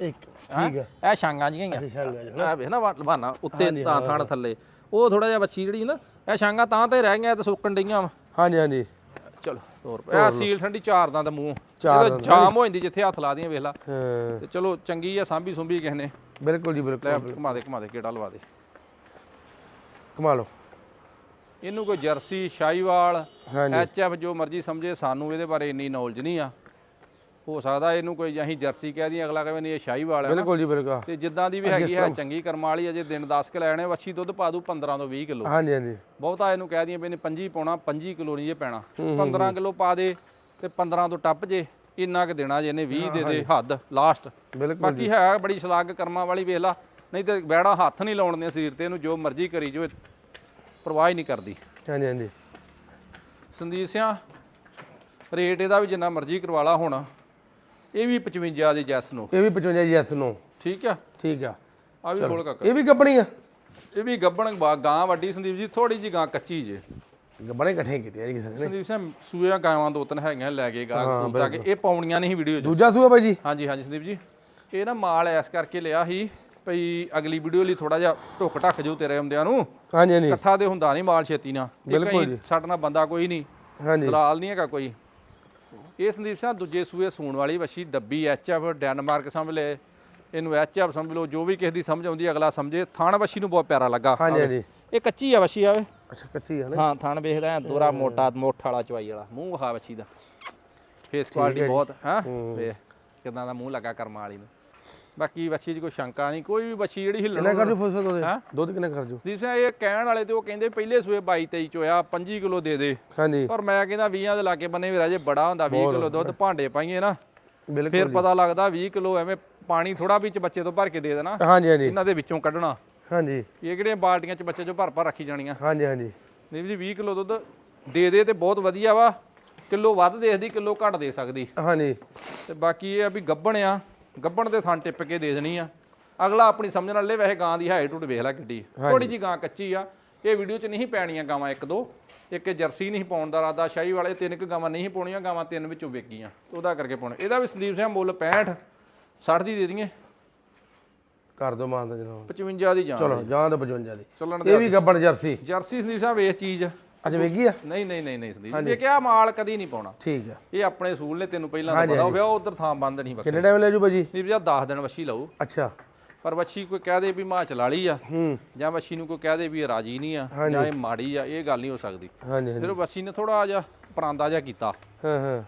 ਇੱਕ ਠੀਕ ਹੈ ਇਹ ਛਾਂਗਾ ਜੀਆਂ ਹੀ ਆ। ਆ ਨਾ ਲਵਾਨਾ ਉੱਤੇ ਤਾਂ ਥਣ ਥੱਲੇ। ਉਹ ਥੋੜਾ ਜਿਹਾ ਬੱਚੀ ਜਿਹੜੀ ਨਾ ਇਹ ਛਾਂਗਾ ਤਾਂ ਤੇ ਰਹਿ ਗਈਆਂ ਤੇ ਸੁੱਕਣ ਡਈਆਂ ਵਾ। ਹਾਂਜੀ ਹਾਂਜੀ। ਚਲੋ 100 ਰੁਪਏ ਆ ਸੀਲ ਠੰਡੀ ਚਾਰ ਦਾ ਮੂੰਹ। ਇਹਦਾ ਜਾਮ ਹੋ ਜਾਂਦੀ ਜਿੱਥੇ ਹੱਥ ਲਾ ਦੀਆਂ ਵੇਖ ਲਾ। ਤੇ ਚਲੋ ਚੰਗੀ ਆ ਸਾਂਭੀ ਸੁੰਭੀ ਕਿਸੇ ਨੇ। ਬਿਲਕੁਲ ਜੀ ਬਿਲਕੁਲ। ਘੁਮਾ ਦੇ ਘੁਮਾ ਦੇ ਕਿਹੜਾ ਲਵਾ ਦੇ। ਕਮਾ ਲਓ। ਇਹਨੂੰ ਕੋਈ ਜਰਸੀ ਸ਼ਾਹੀਵਾਲ ਹਾਂਜੀ। ਐਚਐਫ ਜੋ ਮਰਜ਼ੀ ਸਮਝੇ ਸਾਨੂੰ ਇਹਦੇ ਬਾਰੇ ਇੰਨੀ ਨੌਲੇਜ ਨਹੀਂ ਆ। ਹੋ ਸਕਦਾ ਇਹਨੂੰ ਕੋਈ ਅਸੀਂ ਜਰਸੀ ਕਹਿ ਦਈਏ ਅਗਲਾ ਕਹੇ ਨਹੀਂ ਇਹ ਸ਼ਾਹੀਵਾਲ ਹੈ। ਬਿਲਕੁਲ ਜੀ ਬਿਲਕੁਲ। ਤੇ ਜਿੱਦਾਂ ਦੀ ਵੀ ਹੈਗੀ ਹੈ ਚੰਗੀ ਕਰਮ ਵਾਲੀ ਅਜੇ ਦਿਨ 10 ਕਿ ਲੈਣੇ ਵੱਛੀ ਦੁੱਧ ਪਾ ਦੂ 15 ਤੋਂ 20 ਕਿਲੋ। ਹਾਂਜੀ ਹਾਂਜੀ। ਬਹੁਤਾ ਇਹਨੂੰ ਕਹਿ ਦਈਏ ਵੀ ਇਹਨੇ 25 ਪਾਉਣਾ 25 ਕਿਲੋ ਨਹੀਂ ਇਹ ਪੈਣਾ। 15 ਕਿਲੋ ਪਾ ਦੇ ਤੇ 15 ਤੋਂ ਟੱਪ ਜੇ ਇੰਨਾ ਕੁ ਦੇਣਾ ਜੇ ਇਹਨੇ 20 ਦੇ ਦੇ ਹੱਦ ਲਾਸਟ ਬਿਲਕੁਲ ਬਾਕੀ ਹੈ ਬੜੀ ਸ਼ਲਾਘ ਕਰਮਾਂ ਵਾਲੀ ਵੇਖ ਲਾ। ਨਹੀਂ ਤੇ ਬੈੜਾ ਹੱਥ ਨਹੀਂ ਲਾਉਣ ਦੇ ਸਰੀਰ ਤੇ ਇਹਨੂੰ ਜੋ ਮਰਜ਼ੀ ਕਰੀ ਜੋ ਪਰਵਾਹ ਹੀ ਨਹੀਂ ਕਰਦੀ। ਹਾਂਜੀ ਹਾਂਜੀ। ਸੰਦੀਪ ਸਿਆ ਰੇਟ ਇਹਦਾ ਵੀ ਜਿੰਨਾ ਮਰਜ਼ੀ ਕਰਵਾ ਲਾ ਹੁਣ। ਇਹ ਵੀ 55 ਦੀ ਜੈਸ ਨੂੰ। ਇਹ ਵੀ 55 ਜੀ ਐਸ ਨੂੰ। ਠੀਕ ਆ? ਠੀਕ ਆ। ਆ ਵੀ ਬੋਲ ਕਾਕਾ। ਇਹ ਵੀ ਗੱਬਣੀ ਆ। ਇਹ ਵੀ ਗੱਬਣ ਗਾਂ ਵੱਡੀ ਸੰਦੀਪ ਜੀ ਥੋੜੀ ਜੀ ਗਾਂ ਕੱਚੀ ਜੇ। ਗੱਬਣੇ ਇਕੱਠੇ ਕੀਤੇ ਆ ਜੀ ਕਿਸੇ ਨੇ। ਸੰਦੀਪ ਸਿੰਘ ਸੂਆ ਗਾਵਾਂ ਦੋ ਤਿੰਨ ਹੈਗੀਆਂ ਲੈ ਕੇ ਗਾਂ ਤਾਂ ਕਿ ਇਹ ਪਾਉਣੀਆਂ ਨਹੀਂ ਵੀਡੀਓ 'ਚ। ਦੂਜਾ ਸੂਆ ਬਾਈ ਜੀ? ਹਾਂਜੀ ਹਾਂਜੀ ਸੰਦੀਪ ਜੀ। ਇਹ ਨਾ ਮਾਲ ਐਸ ਕਰਕੇ ਲਿਆ ਸੀ ਭਈ ਅਗਲੀ ਵੀਡੀਓ ਲਈ ਥੋੜਾ ਜਿਹਾ ਢੁੱਕ ਢੱਕ ਜੋ ਤੇਰੇ ਹੁੰਦਿਆਂ ਨੂੰ। ਹਾਂਜੀ ਹਾਂਜੀ। ਇਕੱਠਾ ਤੇ ਹੁੰਦਾ ਨਹੀਂ ਮਾਲ ਛੇਤੀ ਨਾਲ। ਬਿਲਕੁਲ ਬਿਲਕੁਲ ਸਾਡੇ ਨਾਲ ਬੰਦਾ ਕੋਈ ਨਹੀਂ ਹਾਂਜੀ। ਦਲਾਲ ਨਹੀਂ ਹੈਗਾ ਕੋਈ। ਇਹ ਸੰਦੀਪ ਸਿੰਘ ਦੂਜੇ ਸੂਏ ਸੂਣ ਵਾਲੀ ਵੱਛੀ ਡੱਬੀ ਐਚਐਫ ਡੈਨਮਾਰਕ ਸਮਝ ਲੈ। ਇਹਨੂੰ ਐਚਐਫ ਸਮਝ ਲਓ ਜੋ ਵੀ ਕਿਸੇ ਦੀ ਸਮਝ ਆਉਂਦੀ ਅਗਲਾ ਸਮਝੇ। ਥਾਣ ਵੱਛੀ ਨੂੰ ਬਹੁਤ ਪਿਆਰਾ ਲੱਗਾ। ਹਾਂਜੀ ਹਾਂਜੀ। ਇਹ ਕੱਚੀ ਆ ਵੱਛੀ ਆਵੇ। ਅੱਛਾ ਕੱਚੀ ਆ ਨਾ। ਹਾਂ ਥਣ ਵੇਖਦਾ ਦੋਰਾ ਮੋਟਾ ਮੋਠ ਵਾਲਾ ਚਵਾਈ ਵਾਲਾ। ਮੂੰਹ ਵਹਾ ਵੱਛੀ ਦਾ। ਫੇਸ ਕੁਆਲਿਟੀ ਬਹੁਤ ਹੈ। ਵੇਖ ਕਿਦਾਂ ਦਾ ਮੂੰਹ ਲੱਗਾ ਕਰਮਾਂ ਵਾਲੀ ਨੂੰ। ਬਾਕੀ ਵੱਛੀ 'ਚ ਕੋਈ ਸ਼ੰਕਾ ਨਹੀਂ ਕੋਈ ਵੀ ਵੱਛੀ ਜਿਹੜੀ ਕਿੰਨਾ ਹਿੱਲਣ ਕਰ ਜੂ ਫਸਲ ਉਹਦੇ? ਹੈਂ? ਦੁੱਧ ਕਿੰਨਾ ਕਰ ਜੂ? ਦੀਪ ਸਿੰਘ ਇਹ ਕਹਿਣ ਵਾਲੇ ਤੇ ਉਹ ਕਹਿੰਦੇ ਪਹਿਲੇ ਸੂਏ 22 23 ਚੋਇਆ 25 ਕਿਲੋ ਦੇ ਦੇ। ਹਾਂਜੀ। ਪਰ ਮੈਂ ਕਹਿੰਦਾ 20 ਦੇ ਲਾਗੇ ਬੰਨੇ ਵੀ ਰਾਜੇ ਬੜਾ ਹੁੰਦਾ 20 ਕਿਲੋ ਦੁੱਧ ਭਾਂਡੇ ਪਾਈਏ ਨਾ। ਬਿਲਕੁਲ ਫਿਰ ਪਤਾ ਲੱਗਦਾ 20 ਕਿਲੋ ਐਵੇਂ ਪਾਣੀ ਥੋੜਾ ਵਿੱਚ ਬੱਚੇ ਤੋਂ ਭਰ ਕੇ ਦੇ ਦੇਣਾ ਹਾਂਜੀ ਹਾਂਜੀ। ਇਹਨਾਂ ਦੇ ਵਿੱਚੋਂ ਕੱਢਣਾ। ਹਾਂਜੀ। ਇਹ ਕਿਹੜੀਆਂ ਬਾਲਟੀਆਂ 'ਚ ਬੱਚੇ ਚੋਂ ਭਰ ਭਰ ਰੱਖੀ ਜਾਣੀਆਂ। ਹਾਂਜੀ ਹਾਂਜੀ। ਨਹੀਂ ਜੀ 20 ਕਿਲੋ ਦੁੱਧ ਦੇ ਦੇ ਤੇ ਬਹੁਤ ਵਧੀਆ ਵਾ। ਕਿਲੋ ਵੱਧ ਦੇਖਦੀ ਕਿਲੋ ਘੱਟ ਦੇ ਸਕਦੀ। ਹਾਂਜੀ। ਤੇ ਬਾਕੀ ਇਹ ਆ ਵੀ ਗੱਬਣ ਆ। ਗੱਬਣ ਦੇ ਥਣ ਟਿੱਪ ਕੇ ਦੇ ਦੇਣੀ ਆ। ਅਗਲਾ ਆਪਣੀ ਸਮਝ ਨਾਲ ਲੈ ਵੈਸੇ ਗਾਂ ਦੀ ਹਾਈਟ ਟੁੱਟ ਵੇਖ ਲੈ ਕਿੱਡੀ। ਥੋੜੀ ਜੀ ਗਾਂ ਕੱਚੀ ਆ। ਇਹ ਵੀਡੀਓ 'ਚ ਨਹੀਂ ਪੈਣੀਆਂ ਗਾਵਾਂ ਇੱਕ ਦੋ। ਇੱਕ ਇਹ ਜਰਸੀ ਨਹੀਂ ਪਾਉਣ ਦਾ ਰਾਦਾ ਸ਼ਾਹੀ ਵਾਲੇ ਤਿੰਨ ਕੁ ਗਾਵਾਂ ਨਹੀਂ ਪਾਉਣੀਆਂ ਗਾਵਾਂ ਤਿੰਨ ਵਿੱਚੋਂ ਵਿਕ ਗਈਆਂ ਉਹਦਾ ਕਰਕੇ ਪਾਉਣਾ। ਇਹਦਾ ਵੀ ਸੰਦੀਪ ਸਿੰਘ ਮੁੱਲ 65 60 ਦੀ ਦੇ ਦਈਏ। ਕਰ ਦੋ ਮਾਨ ਦਾ ਜਨਾਬ। 55 ਦੀ ਜਾਨ ਚਲੋ ਜਾਂ ਤਾਂ 55 ਦੀ ਇਹ ਵੀ ਗੱਬਣ ਜਰਸੀ। ਜਰਸੀ ਸੰਦੀਪ ਸਿੰਘ ਵੇਖ ਚੀਜ਼। ਅੱਛਾ ਵੇਗੀ ਆ? ਨਹੀਂ ਨਹੀਂ ਨਹੀਂ ਨਹੀਂ ਸੰਦੀਪ ਇਹ ਕਿਹਾ ਮਾਲ ਕਦੀ ਨਹੀਂ ਪਾਉਣਾ। ਠੀਕ ਆ। ਇਹ ਆਪਣੇ ਸੂਲ ਨੇ ਤੈਨੂੰ ਪਹਿਲਾਂ ਤਾਂ ਪਤਾ ਹੋਵੇ ਉਧਰ ਥਾਂ ਬੰਦ ਨਹੀਂ ਬੱਕਰੀ ਕਿੰਨੇ ਟਾਈਮ ਲੈ ਜੂ ਬਾਜੀ ਸੰਦੀਪ ਜੀ 10 ਦਿਨ ਵੱਛੀ ਲਊ ਅੱਛਾ। ਪਰ ਵੱਛੀ ਕੋਈ ਕਹਿ ਦੇ ਵੀ ਹਿਮਾਚਲ ਵਾਲੀ ਆ। ਹੂੰ। ਜਾਂ ਵੱਛੀ ਨੂੰ ਕੋਈ ਕਹਿ ਦੇ ਵੀ ਇਹ ਰਾਜੀ ਨਹੀਂ ਆ ਜਾਂ ਇਹ ਮਾੜੀ ਆ ਇਹ ਗੱਲ ਨਹੀਂ ਹੋ ਸਕਦੀ। ਸਿਰਫ ਵੱਛੀ ਨੇ ਥੋੜਾ ਜਿਹਾ ਪਰਾਂਦਾ ਜਿਹਾ ਕੀਤਾ। ਹਾਂ ਹਾਂ।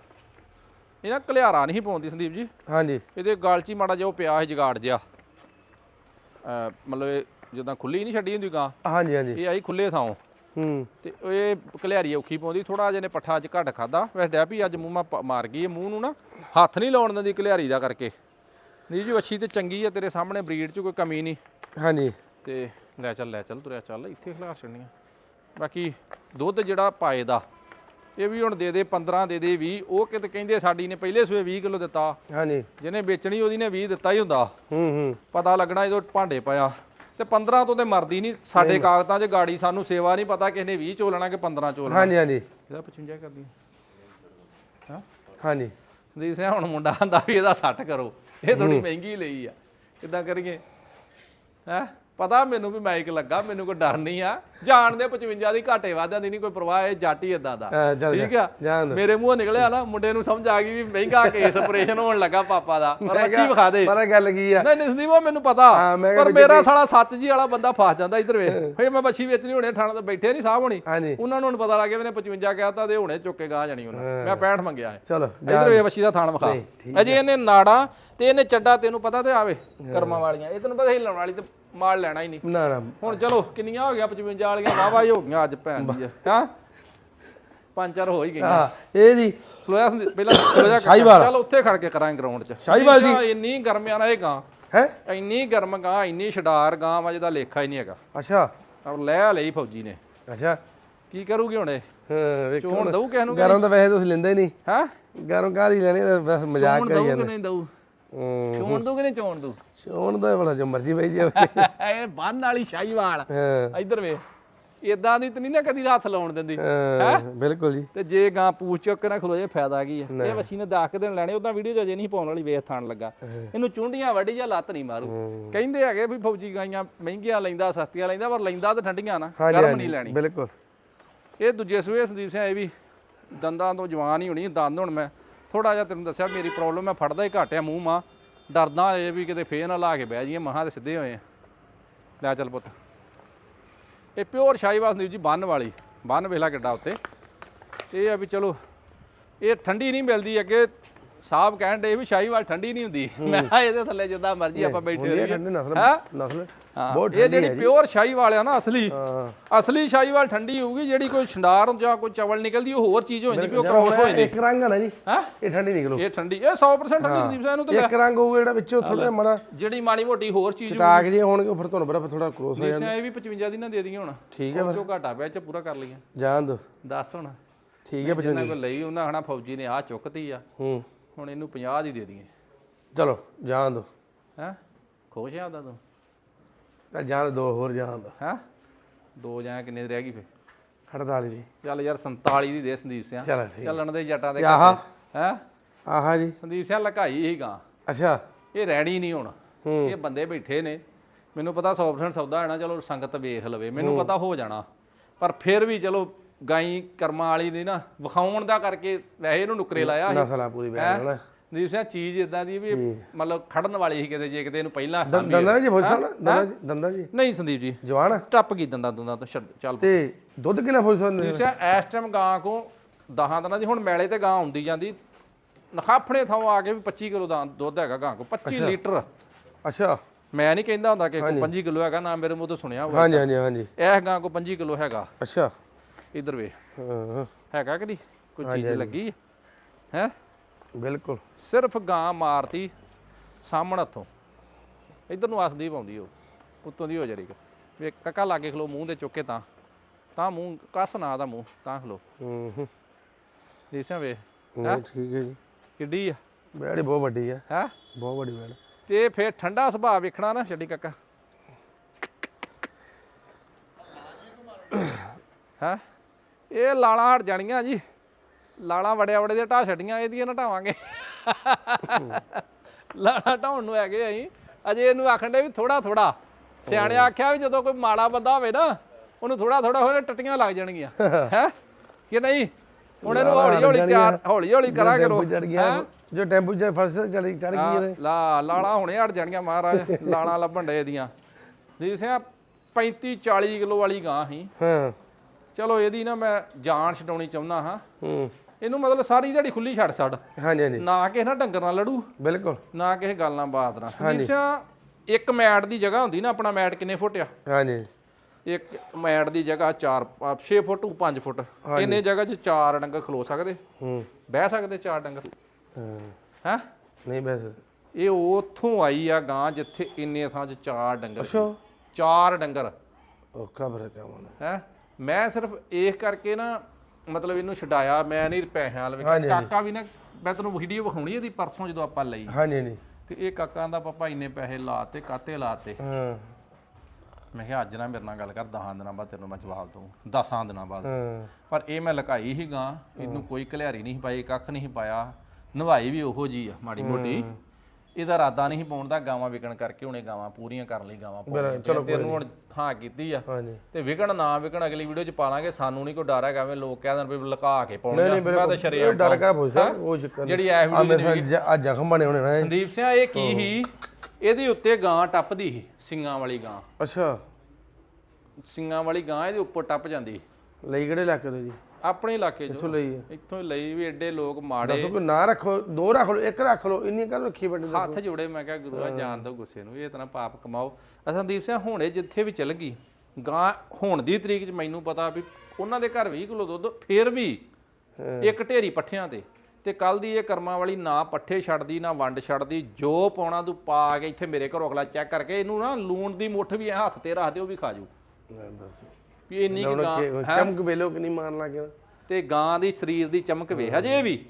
ਇਹ ਨਾ ਘਲਿਆਰਾ ਨਹੀਂ ਪਾਉਂਦੀ ਸੰਦੀਪ ਜੀ। ਹਾਂਜੀ। ਇਹਦੇ ਗਲ 'ਚ ਹੀ ਮਾੜਾ ਜਿਹਾ ਉਹ ਪਿਆ ਸੀ ਜਗਾੜ ਅਹ ਮਤਲਬ ਜਿੱਦਾਂ ਖੁੱਲੀ ਨਹੀਂ ਛੱਡੀ ਹੁੰਦੀ ਗਾਂ। ਹਾਂਜੀ ਹਾਂਜੀ। ਇਹ ਆਈ ਖੁੱਲੇ ਥਾਂ। ਹੂੰ। ਤੇ ਇਹ ਘਲਿਆਰੀ ਔਖੀ ਪਾਉਂਦੀ ਥੋੜਾ ਜਿਹਾ ਨੇ ਪੱਠਾ ਅੱਜ ਘੱਟ ਖਾਦਾ ਵੈਸੇ ਡੈ ਵੀ ਅੱਜ ਮੂੰਹ ਮਾਰ ਗਈ ਮੂੰਹ ਨੂੰ ਨਾ ਹੱਥ ਨਹੀਂ ਲਾਉਣ ਦਿੰਦੀ ਘਲਿਆਰੀ ਦਾ ਕਰਕੇ। ਨਹੀਂ ਜੀ ਵੱਛੀ ਤੇ ਚੰਗੀ ਆ ਤੇਰੇ ਸਾਹਮਣੇ ਬਰੀਡ 'ਚ ਕੋਈ ਕਮੀ ਨਹੀਂ। ਹਾਂਜੀ। ਤੇ ਲੈ ਚੱਲ ਲੈ ਚੱਲ ਤੁਰਿਆ ਚੱਲ ਇੱਥੇ ਖਿਲਾ ਛੱਡਣੀਆਂ। ਬਾਕੀ ਦੁੱਧ ਜਿਹੜਾ ਪਾਏ ਦਾ ਇਹ ਵੀ ਹੁਣ ਦੇ ਦੇ 15 ਦੇ ਦੇ 20 ਉਹ ਕਿਤੇ ਕਹਿੰਦੇ ਸਾਡੀ ਨੇ ਪਹਿਲੇ ਸੂਏ 20 ਕਿਲੋ ਦਿੱਤਾ। ਹਾਂਜੀ। ਜਿਹਨੇ ਵੇਚਣੀ ਉਹਦੀ ਨੇ 20 ਦਿੱਤਾ ਹੀ ਹੁੰਦਾ। ਹੂੰ ਹੂੰ। ਪਤਾ ਲੱਗਣਾ ਜਦੋਂ ਭਾਂਡੇ ਪਾਇਆ। ਤੇ 15 ਤੋਂ ਤੇ ਮਰਦੀ ਨਹੀਂ। ਸਾਡੇ ਕਾਗਜ਼ਾਂ 'ਚ ਗਾੜੀ ਸਾਨੂੰ ਸੇਵਾ ਨਹੀਂ ਪਤਾ ਕਿਸ ਨੇ 20 ਚੋਲਣਾ ਕਿ 15 ਚੋਲਣਾ ਹਾਂਜੀ ਹਾਂਜੀ। ਇਹਦਾ 55 ਕਰਦੀ ਹਾਂ? ਹਾਂਜੀ। ਸੰਦੀਪ ਸਿੰਘ ਹੁਣ ਮੁੰਡਾ ਆਂਦਾ ਵੀ ਇਹਦਾ 60 ਕਰੋ। ਇਹ ਥੋੜੀ ਮਹਿੰਗੀ ਲਈ ਆ। ਕਿੱਦਾਂ ਕਰੀਏ? ਹੈ? ਪਤਾ ਮੈਨੂੰ ਵੀ ਮਾਈਕ ਲੱਗਾ ਮੈਨੂੰ ਕੋਈ ਡਰ ਨਹੀਂ ਆ। ਜਾਣਦੇ 55 ਦੀ ਘਾਟੇ ਵਾਧਿਆਂ ਦੀ ਨਹੀਂ ਕੋਈ ਪਰਵਾਹ ਇਹ ਜੱਟ ਹੀ ਇਦਾਂ ਦਾ। ਠੀਕ ਆ? ਮੇਰੇ ਮੂੰਹੋਂ ਨਿਕਲਿਆ ਨਾ ਮੁੰਡੇ ਨੂੰ ਸਮਝ ਆ ਗਈ ਵੀ ਮਹਿੰਗਾ ਕੇਸ ਆਪਰੇਸ਼ਨ ਹੋਣ ਲੱਗਾ ਪਾਪਾ ਦਾ। ਪਰ ਅੱਖੀ ਵਿਖਾ ਦੇ? ਪਰ ਗੱਲ ਕੀ ਆ? ਨਹੀਂ ਨਹੀਂ ਸੰਦੀਪ ਉਹ ਮੈਨੂੰ ਪਤਾ। ਹਾਂ, ਪਰ ਮੇਰਾ ਸਾਲਾ ਸੱਚ ਜੀ ਵਾਲਾ ਬੰਦਾ ਫਸ ਜਾਂਦਾ ਇੱਧਰ ਵੇ ਫੇ ਮੈਂ ਬੱਛੀ ਵੇਚਣੀ ਹੋਣੇ ਥਾਣਾ ਤੇ ਬੈਠੇ ਨਹੀਂ ਸਾਹ ਹੋਣੀ। ਉਹਨਾਂ ਨੂੰ ਪਤਾ ਲੱਗ ਗਿਆ ਵੀ ਨੇ 55 ਕਹਿਤਾ ਤੇ ਹੁਣੇ ਚੁੱਕ ਕੇ ਗਾਹ ਜਾਣੀ ਉਹਨਾਂ ਮੈਂ 65 ਮੰਗਿਆ। ਹੈ ਚਲੋ ਇੱਧਰ ਵੇ ਬੱਛੀ ਦਾ। ਥਾਣ ਵਿਖਾ। ਅਜੇ ਇਹਨੇ ਨਾੜਾ ਤੇ ਇਹਨੇ ਚੱਡਾ ਤੈਨੂੰ ਪਤਾ ਤੇ ਆਵੇ ਕਰਮਾਂ ਵਾਲੀਆਂ। ਇਹ ਤੈਨੂੰ ਪਤਾ ਹਿੱਲਣ ਵਾਲੀ ਤੇ ਮਾਲ ਲੈਣਾ ਹੀ ਨਹੀਂ। ਨਾ ਨਾ। ਹੁਣ ਚਲੋ ਕਿੰਨੀਆਂ ਹੋ ਗਿਆ 55 ਵਾਲੀਆਂ ਵਾਵਾ ਹੀ ਹੋ ਗਈਆਂ ਅੱਜ ਭੈਣ ਦੀ ਹਾਂ? ਪੰਜ ਚਾਰ ਹੋ ਹੀ ਗਈਆਂ। ਹਾਂ ਇਹ ਜੀ। ਸੰਦੀਪ, ਪਹਿਲਾਂ ਸ਼ਾਹੀਵਾਲ। ਚੱਲ ਉੱਥੇ ਖੜ ਕੇ ਕਰਾਂਗੇ ਗਰਾਊਂਡ 'ਚ। ਸ਼ਾਹੀਵਾਲ ਜੀ। ਇੰਨੀ ਗਰਮਿਆਂ ਨਾਲ ਇਹ ਗਾਂ। ਹੈ? ਇੰਨੀ ਗਰਮ ਗਾਂ ਇੰਨੀ ਛਡਾਰ ਗਾਂ ਵਾ ਜਿਹਦਾ ਲੇਖਾ ਹੀ ਨਹੀਂ ਹੈਗਾ। ਅੱਛਾ। ਔਰ ਲੈ ਲਈ ਫੌਜੀ ਨੇ। ਅੱਛਾ। ਕੀ ਕਰੂਗੀ ਹੁਣ ਇਹ? ਹਾਂ ਵੇਖੋ ਚੋਣ ਦਊ ਕਿਸ ਨੂੰ ਗਰਮ ਤਾਂ ਵੈਸੇ ਤੁਸੀਂ ਲੈਂਦੇ ਨਹੀਂ। ਹੈ? ਗਰਮ ਕਾਹਦੀ ਲੈਣੀ ਬਸ ਮਜ਼ਾਕ ਚੋਣ ਕਰੀ ਦਊ ਜਾਂਦੇ। ਕਿ ਨਹੀਂ ਦਊ? ਚੋਣ ਦਊ ਕਿ ਨਹੀਂ ਚੋਣ ਦਊ ਚੋਣ ਦਾ ਭਲਾ ਜੋ ਮਰਜ਼ੀ ਬਈ ਜਾਵੇ। [laughs] ਇਹ ਬੰਨ ਵਾਲੀ ਸ਼ਾਹੀਵਾਲ। ਹਾਂ। ਇੱਧਰ ਵੇ ਇਦਾਂ ਦੀ ਤੇ ਨਹੀਂ ਨਾ ਕਦੀ ਹੱਥ ਲਾਉਣ ਦਿੰਦੀ। ਹਾਂ, ਬਿਲਕੁਲ ਜੀ। ਤੇ ਜੇ ਗਾਂ ਪੂਛ ਚੁੱਕ ਨਾ ਖਲੋ ਜੇ ਫਾਇਦਾ ਕੀ ਆ? ਇਹ ਵਸੀ ਨੇ 10 ਦਿਨ ਲੈਣੇ ਉਦਾਂ ਵੀਡੀਓ ਚ ਅਜੇ ਨਹੀਂ ਪਾਉਣ ਵਾਲੀ ਵੇਖ ਥਾਣ ਲੱਗਾ। ਇਹਨੂੰ ਚੁੰਡੀਆਂ ਵੱਢੀ ਜਾਂ ਲੱਤ ਨਹੀਂ ਮਾਰੂ। ਕਹਿੰਦੇ ਹੈਗੇ ਵੀ ਫੌਜੀ ਗਾਈਆਂ ਮਹਿੰਗੀਆਂ ਲੈਂਦਾ ਸਸਤੀਆਂ ਲੈਂਦਾ ਪਰ ਲੈਂਦਾ ਤਾਂ ਠੰਡੀਆਂ ਨਾ ਗਰਮ ਨਹੀਂ ਲੈਣੀ। ਬਿਲਕੁਲ। ਇਹ ਦੂਜੇ ਸੂਏ ਸੰਦੀਪ ਸਿੰਘ ਇਹ ਵੀ ਦੰਦਾਂ ਤੋਂ ਜਵਾਨ ਹੀ ਹੋਣੀ ਦੰਦ ਹੁਣ ਮੈਂ ਥੋੜਾ ਜਿਹਾ ਤੈਨੂੰ ਦੱਸਿਆ ਮੇਰੀ ਪ੍ਰੋਬਲਮ ਮੈਂ ਫੜਦਾ ਹੀ ਘਾਟਿਆ ਮੂੰਹ ਮਾ। ਡਰਦਾ ਇਹ ਵੀ ਕਿਤੇ ਫੇਰ ਨਾ ਲਾ ਕੇ ਬਹਿ ਜਾਈਏ ਮਹਾਂ ਤੇ ਸਿੱਧੇ ਹੋਏ ਆ। ਲੈ ਚੱਲ ਪੁੱਤ। ਇਹ ਪਿਓਰ ਸ਼ਾਹੀਵਾਲ ਸੰਦੀਪ ਜੀ ਬੰਨ ਵਾਲੀ। ਬੰਨ ਵੇਲਾ ਕਿੱਡਾ ਉੱਤੇ। ਇਹ ਆ ਵੀ ਚਲੋ ਇਹ ਠੰਡੀ ਨਹੀਂ ਮਿਲਦੀ ਅੱਗੇ। ਸਾਹਿਬ ਕਹਿਣ ਦੇ ਵੀ ਸ਼ਾਹੀਵਾਲ ਠੰਡੀ ਨਹੀਂ ਹੁੰਦੀ। ਮੈਂ ਇਹਦੇ ਥੱਲੇ ਜਿੱਦਾਂ ਮਰਜ਼ੀ ਆਪਾਂ ਬੈਠੇ ਰਹੀਏ। ਨਸਲ? ਨਸਲ। ਬਹੁਤ ਇਹ ਜਿਹੜੀ ਪਿਓਰ ਸ਼ਾਹੀਵਾਲ ਆ ਨਾ ਅਸਲੀ ਅਸਲੀ ਸ਼ਾਹੀਵਾਲ ਠੰਡੀ ਹੋਊਗੀ ਜਿਹੜੀ ਕੋਈ ਛੰਡਾਰ ਜਾਂ ਕੋਈ ਚਵਲ ਨਿਕਲਦੀ ਉਹ ਹੋਰ ਚੀਜ਼ ਹੋ ਜਾਂਦੀ ਉਹ ਕ੍ਰੋਸ ਹੋ ਜਾਂਦੀ। ਇੱਕ ਰੰਗ ਨਾ ਜੀ ਹੈ? ਇਹ ਠੰਡੀ ਨਿਕਲੋ। ਇਹ ਠੰਡੀ ਇਹ 100% ਠੰਡੀ ਸੰਦੀਪ ਸਾਹਿਬ ਨੂੰ ਤੇ ਇੱਕ ਰੰਗ ਹੋਊਗਾ ਜਿਹੜਾ ਵਿੱਚੋਂ ਥੋੜਾ ਮੜਾ ਜਿਹੜੀ ਮਾੜੀ ਮੋਟੀ ਹੋਰ ਚੀਜ਼ ਚਟਾਕ ਜੇ ਹੋਣਗੇ ਫਿਰ ਤੁਹਾਨੂੰ ਬੜਾ ਥੋੜਾ ਕ੍ਰੋਸ ਹੋ ਸਾਹਿਬ ਇਹ ਵੀ 55 ਦੀ ਨਾ ਦੇ ਦਈਏ ਹੁਣ। ਠੀਕ ਹੈ ਉਹ ਚੋਂ ਘਾਟਾ ਪਿਆ ਚ ਪੂਰਾ ਕਰ ਲਈਏ ਜਾਣ ਦੋ ਦੱਸ ਹੁਣ। ਠੀਕ ਹੈ ਬਚਨ ਜਿੰਨਾ ਕੋਲ ਲਈ ਉਹਨਾਂ ਹਨਾ ਫੌਜੀ ਨੇ ਆ ਚੁੱਕਤੀ ਆ। ਹੂੰ। ਹੁਣ ਇਹਨੂੰ 50 ਦੀ ਦੇ ਦਈਏ। ਚਲੋ ਜਾਣ ਦੋ ਹੈ? ਖੁਸ਼ ਆ ਉਹਦਾ ਤੂੰ? ਚੱਲ ਜਾਣ ਦੋ ਹੋਰ ਜਾਣ ਦੋ ਹੈ? ਦੋ ਜਾਂ ਕਿੰਨੇ ਰਹਿ ਗਈ ਫੇ 48 ਦੀ। ਚੱਲ ਯਾਰ 47 ਦੀ ਦੇ ਸੰਦੀਪ ਚਲੋ ਠੀਕ। ਚੱਲਣ ਦੇ ਜੱਟਾਂ ਦੇ ਆਹ? ਹੈ। ਆਹਾ ਜੀ। ਸੰਦੀਪ ਸਿੰਘ ਲਕਾਈ ਹੀ ਗਾਂ ਅੱਛਾ। ਇਹ ਰਹਿਣੀ ਨਹੀਂ ਹੁਣ। ਹੂੰ। ਇਹ ਬੰਦੇ ਬੈਠੇ ਨੇ। ਮੈਨੂੰ ਪਤਾ 100% ਸੌਦਾ ਹੈ ਨਾ ਚਲੋ ਸੰਗਤ ਵੇਖ ਲਵੇ। ਮੈਨੂੰ ਪਤਾ ਹੋ ਜਾਣਾ। ਪਰ ਫਿਰ ਵੀ ਚਲੋ ਗਾਈ ਕਰਮਾਂ ਵਾਲੀ ਦੀ ਨਾ ਵਿਖਾਉਣ ਦਾ ਕਰਕੇ ਵੈਸੇ ਇਹਨੂੰ ਨੁਕਰੇ ਲਾਇਆ ਸੀ। ਨਸਲਾ ਪੂਰੀ ਬੈਠ ਦੀਪ ਸਿੰਘ ਚੀਜ਼ ਇਦਾਂ ਦੀ ਵੀ ਮਤਲਬ ਖੜਨ ਵਾਲੀ ਸੀ ਕਿਤੇ ਜੇ ਕਿਤੇ ਇਹਨੂੰ ਪਹਿਲਾਂ ਸਾਂਭੀ ਦੰਦਾਂ ਜੀ ਫੁੱਲ ਨਾ ਦੰਦਾਂ ਜੀ ਦੰਦਾਂ ਜੀ। ਨਹੀਂ ਸੰਦੀਪ ਜੀ। ਜਵਾਨ? ਟੱਪ ਗਈ ਦੰਦਾਂ ਦੰਦਾਂ ਤੋਂ ਛੱਡ ਚੱਲ ਤੇ ਦੁੱਧ ਕਿੰਨਾ ਫੁੱਲ ਸਨ ਦੀਪ ਸਿੰਘ ਇਸ ਟਾਈਮ ਗਾਂ ਕੋ 10 ਦਿਨਾਂ ਦੀ ਹੁਣ ਮੈਲੇ ਤੇ ਗਾਂ ਆਉਂਦੀ ਜਾਂਦੀ। ਨਖਾਫਣੇ ਥਾਂ ਆ ਕੇ ਵੀ 25 ਕਿਲੋ ਦਾ ਦੁੱਧ ਹੈਗਾ ਗਾਂ ਕੋ 25 ਲੀਟਰ। ਅੱਛਾ। ਮੈਂ ਨਹੀਂ ਕਹਿੰਦਾ ਹੁੰਦਾ ਕਿ ਕੋਈ 25 ਕਿਲੋ ਹੈਗਾ ਨਾ ਮੇਰੇ ਮੂੰਹ ਤੋਂ ਸੁਣਿਆ ਹੋਊਗਾ ਹਾਂਜੀ ਹਾਂਜੀ ਹਾਂਜੀ। ਇਹ ਗਾਂ ਕੋ 25 ਕਿਲੋ ਹੈਗਾ। ਅੱਛਾ। ਇਧਰ ਵੇ ਹੈਗਾ ਕਿ ਨਹੀਂ? ਕੋਈ ਚੀਜ਼ ਲੱਗੀ? ਹੈ? ਬਿਲਕੁਲ। ਸਿਰਫ ਗਾਂ ਮਾਰਤੀ ਸਾਹਮਣ ਹੱਥੋਂ। ਇਧਰ ਨੂੰ ਆਸਦੀ ਪਾਉਂਦੀ ਉਹ। ਉੱਤੋਂ ਦੀ ਹੋ ਜਰੀ ਵੇ ਕੱਕਾ ਲਾਗੇ ਖਲੋ ਮੂੰਹ ਦੇ ਚੁੱਕੇ ਤਾਂ। ਤਾਂ ਮੂੰਹ ਕੱਸ ਨਾ ਦਾ ਮੂੰਹ ਤਾਂ ਖਲੋ। ਹੂੰ ਹੂੰ ਦੇਸਾਂ ਵੇ ਨਹੀਂ, ਠੀਕ ਹੈ ਜੀ। ਕਿੱਡੀ ਆ। ਬੈੜੀ ਬਹੁਤ ਵੱਡੀ ਆ। ਹੈ? ਬਹੁਤ ਵੱਡੀ ਬੈੜ। ਤੇ ਫੇਰ ਠੰਡਾ ਸੁਭਾਅ ਵੇਖਣਾ ਨਾ ਛੱਡੀ ਕੱਕਾ। ਹੈ? ਇਹ ਲਾਲਾਂ ਹਟ ਜਾਣੀਆਂ ਜੀ। ਲਾਲਾਂ ਵੜਿਆ ਵੜੇ ਦੇ ਢਾ ਛੱਡੀਆਂ ਇਹਦੀਆਂ ਨਾ ਢਾਵਾਂਗੇ ਲਾਲਾਂ ਢਾਉਣ ਨੂੰ ਹੈਗੇ ਅਸੀਂ ਅਜੇ ਇਹਨੂੰ ਆਖਣ ਦੇ ਵੀ ਥੋੜਾ ਥੋੜਾ ਸਿਆਣੇ ਆਖਿਆ ਵੀ ਜਦੋਂ ਕੋਈ ਮਾੜਾ ਬੰਦਾ ਹੋਵੇ ਨਾ ਉਹਨੂੰ ਥੋੜਾ ਥੋੜਾ ਹੋਏ ਟੱਟੀਆਂ ਲੱਗ ਜਾਣਗੀਆਂ। [laughs] ਹੈ? ਕਿ ਨਹੀਂ? ਹੁਣ ਇਹਨੂੰ ਹੌਲੀ ਹੌਲੀ ਤਿਆਰ ਹੌਲੀ ਹੌਲੀ ਕਰਾਂਗੇ ਗਿਆ ਜੋ ਟੈਂਪੂ ਚ ਫਸ ਚੜੀ ਚੜ ਗਈ ਇਹਦੇ ਲਾ ਲਾਲਾ ਹੁਣੇ ਹਟ ਜਾਣੀਆਂ ਮਹਾਰਾਜ ਲਾਲਾਂ ਲੱਭਣ ਡੇ ਦੀਆਂ ਦੀਪ ਸਿੰਘ 35 40 ਕਿਲੋ ਵਾਲੀ ਗਾਂ ਸੀ ਹਾਂ। ਚਲੋ ਇਹਦੀ ਨਾ ਮੈਂ ਜਾਨ ਛਡਾਉਣੀ ਚਾਹੁੰਦਾ ਹਾਂ। ਹੂੰ। ਇਹਨੂੰ ਮਤਲਬ ਸਾਰੀ ਦਿਹਾੜੀ ਖੁੱਲੀ ਛੱਡ ਛੱਡ। ਹਾਂਜੀ ਹਾਂਜੀ। ਨਾ ਕਿਸੇ ਨਾਲ ਡੰਗਰ ਨਾਲ ਲੜੂ ਬਿਲਕੁਲ। ਨਾ ਕਿਸੇ ਗੱਲ ਨਾਲ ਬਾਤ ਨਾਲ। ਸਿੰਘ ਇੱਕ ਮੈਟ ਦੀ ਜਗ੍ਹਾ ਹੁੰਦੀ ਨਾ ਆਪਣਾ ਮੈਟ ਕਿੰਨੇ ਫੁੱਟ ਆ? ਹਾਂਜੀ। ਇੱਕ ਮੈਟ ਦੀ ਜਗ੍ਹਾ 4 6 ਫੁੱਟ ਤੋਂ 5 ਫੁੱਟ। ਇੰਨੇ ਜਗ੍ਹਾ 'ਚ ਚਾਰ ਡੰਗਰ ਖਲੋ ਸਕਦੇ? ਹੂੰ। ਬਹਿ ਸਕਦੇ ਚਾਰ ਡੰਗਰ? ਹਾਂ। ਹੈ? ਨਹੀਂ ਬਸ ਇਹ ਉਥੋਂ ਆਈ ਆ ਗਾਂ ਜਿੱਥੇ ਇੰਨੇ ਥਾਂ 'ਚ ਚਾਰ ਡੰਗਰ। ਅੱਛਾ। ਚਾਰ ਡੰਗਰ। ਔਖਾ ਬੜਾ ਕੰਮ ਹੋਣਾ। ਹੈ? ਮੈਂ ਸਿਰਫ ਇਹ ਕਰਕੇ ਨਾ ਮਤਲਬ ਇਹਨੂੰ ਛਡਾਇਆ ਮੈਂ ਨਹੀਂ ਪੈਸਿਆਂ ਵਾਲ ਕਾਕਾ ਵੀ ਨਾ ਮੈਂ ਤੈਨੂੰ ਵੀਡੀਓ ਵਿਖਾਉਣੀ ਇਹਦੀ ਪਰਸੋਂ ਜਦੋਂ ਆਪਾਂ ਲਈ। ਹਾਂਜੀ ਹਾਂਜੀ। ਤੇ ਇਹ ਕਾਕਾ ਦਾ ਪਾਪਾ ਇੰਨੇ ਪੈਸੇ ਲਾਤੇ ਕਾਤੇ ਲਾਤੇ। ਹਾਂ। ਮੈਂ ਕਿਹਾ ਅੱਜ ਨਾ ਮੇਰੇ ਨਾਲ ਗੱਲ ਕਰ 10 ਦਿਨਾਂ ਬਾਅਦ ਤੈਨੂੰ ਮੈਂ ਜਵਾਬ ਦਊਂ। 10 ਦਿਨਾਂ ਬਾਅਦ। ਹਾਂ। ਪਰ ਇਹ ਮੈਂ ਲੁਕਾਈ ਹੀ ਗਾਂ ਇਹਨੂੰ ਕੋਈ ਘਲਿਆਰੀ ਨਹੀਂ ਪਾਈ ਕੱਖ ਨਹੀਂ ਪਾਇਆ। ਨਵਾਈ ਵੀ ਉਹੋ ਜੀ ਆ ਮਾੜੀ ਮੋਟੀ। ਇਹਦਾ ਇਰਾਦਾ ਨਹੀਂ ਪਾਉਣ ਦਾ ਗਾਵਾਂ ਵਿਕਣ ਕਰਕੇ ਉਹਨੇ ਗਾਵਾਂ ਪੂਰੀਆਂ ਕਰਨ ਲਈ ਗਾਵਾਂ ਪਾਉਣੀਆਂ। ਚਲੋ ਤੈਨੂੰ ਹੁਣ ਹਾਂ ਕੀਤੀ ਆ। ਤੇ ਵਿਕਣ ਨਾ ਵਿਕਣ ਅਗਲੀ ਵੀਡੀਓ ਚ ਪਾ ਲਾਂਗੇ ਸਾਨੂੰ ਨਹੀਂ ਕੋਈ ਡਰ ਹੈਗਾ ਐਵੇਂ ਲੋਕ ਕਹਿ ਦੇਣ ਵੀ ਲੁਕਾ ਕੇ ਪਾਉਣੇ ਨਹੀਂ ਆ। ਮੈਂ ਤਾਂ ਸ਼ਰੀਆ ਡਰ ਕਾ ਪੁੱਛਦਾ ਉਹ ਚੱਕਰ। ਜਿਹੜੀ ਐ ਵੀਡੀਓ ਆ ਜ਼ਖਮ ਬਣੇ ਹੋਣੇ ਨਾ। ਸੰਦੀਪ ਸਿੰਘ ਇਹ ਕੀ ਸੀ? ਇਹਦੇ ਉੱਤੇ ਗਾਂ ਟੱਪਦੀ ਸੀ ਸਿੰਗਾਂ ਵਾਲੀ ਗਾਂ। ਅੱਛਾ। ਸਿੰਗਾਂ ਵਾਲੀ ਗਾਂ ਇਹਦੇ ਉੱਪਰ ਟੱਪ ਜਾਂਦੀ ਲਈ ਕਿਹੜੇ ਇਲਾਕੇ ਤੋਂ ਜੀ? ਆਪਣੇ ਇਲਾਕੇ ਚੋਂ ਲਈ ਇੱਥੋਂ ਹੀ ਲਈ ਵੀ ਐਡੇ ਲੋਕ ਮਾੜੇ। ਦੱਸੋ ਕੋਈ ਨਾ ਰੱਖੋ ਦੋ ਰੱਖ ਲਓ ਇੱਕ ਰੱਖ ਲਓ ਇੰਨੀ ਕਰ ਰੱਖੀ ਬੈਠੇ ਦਾ ਹੱਥ ਜੋੜੇ ਮੈਂ ਕਿਹਾ ਗੁਰੂਆ ਜਾਣ ਦੋ ਗੁੱਸੇ ਨੂੰ ਇਹ ਤਾਂ ਪਾਪ ਕਮਾਓ। ਅ ਸੰਦੀਪ ਸਿੰਘ ਹੁਣੇ ਜਿੱਥੇ ਵੀ ਚਲ ਗਈ ਗਾਂ ਹੁਣ ਦੀ ਤਰੀਕ 'ਚ ਮੈਨੂੰ ਪਤਾ ਵੀ ਉਹਨਾਂ ਦੇ ਘਰ 20 ਕਿਲੋ ਦੁੱਧ ਫੇਰ ਵੀ ਇੱਕ ਢੇਰੀ ਪੱਠਿਆਂ ਤੇ। ਤੇ ਕੱਲ ਦੀ ਇਹ ਕਰਮਾਂ ਵਾਲੀ ਨਾ ਪੱਠੇ ਛੱਡਦੀ ਨਾ ਵੰਡ ਛੱਡਦੀ ਜੋ ਪਾਉਣਾ ਤੂੰ ਪਾ ਕੇ ਇੱਥੇ ਮੇਰੇ ਘਰੋਂ ਅਗਲਾ ਚੈੱਕ ਕਰਕੇ ਇਹਨੂੰ ਨਾ ਲੂਣ ਦੀ ਮੁੱਠ ਵੀ ਐ ਹੱਥ ਤੇ ਰੱਖ ਦੇ ਉਹ ਵੀ ਖਾ ਜੂ ਦੱਸੋ। ਵੀ ਇੰਨੀ ਕੁ ਗਾਂ ਚਮਕ ਵੇਲੋ ਕਿ ਨਹੀਂ ਮਾਰਨ ਲੱਗੇ ਤੇ ਗਾਂ ਦੀ ਸਰੀਰ ਦੀ ਚਮਕ ਵੇ ਹਜੇ ਵੀ।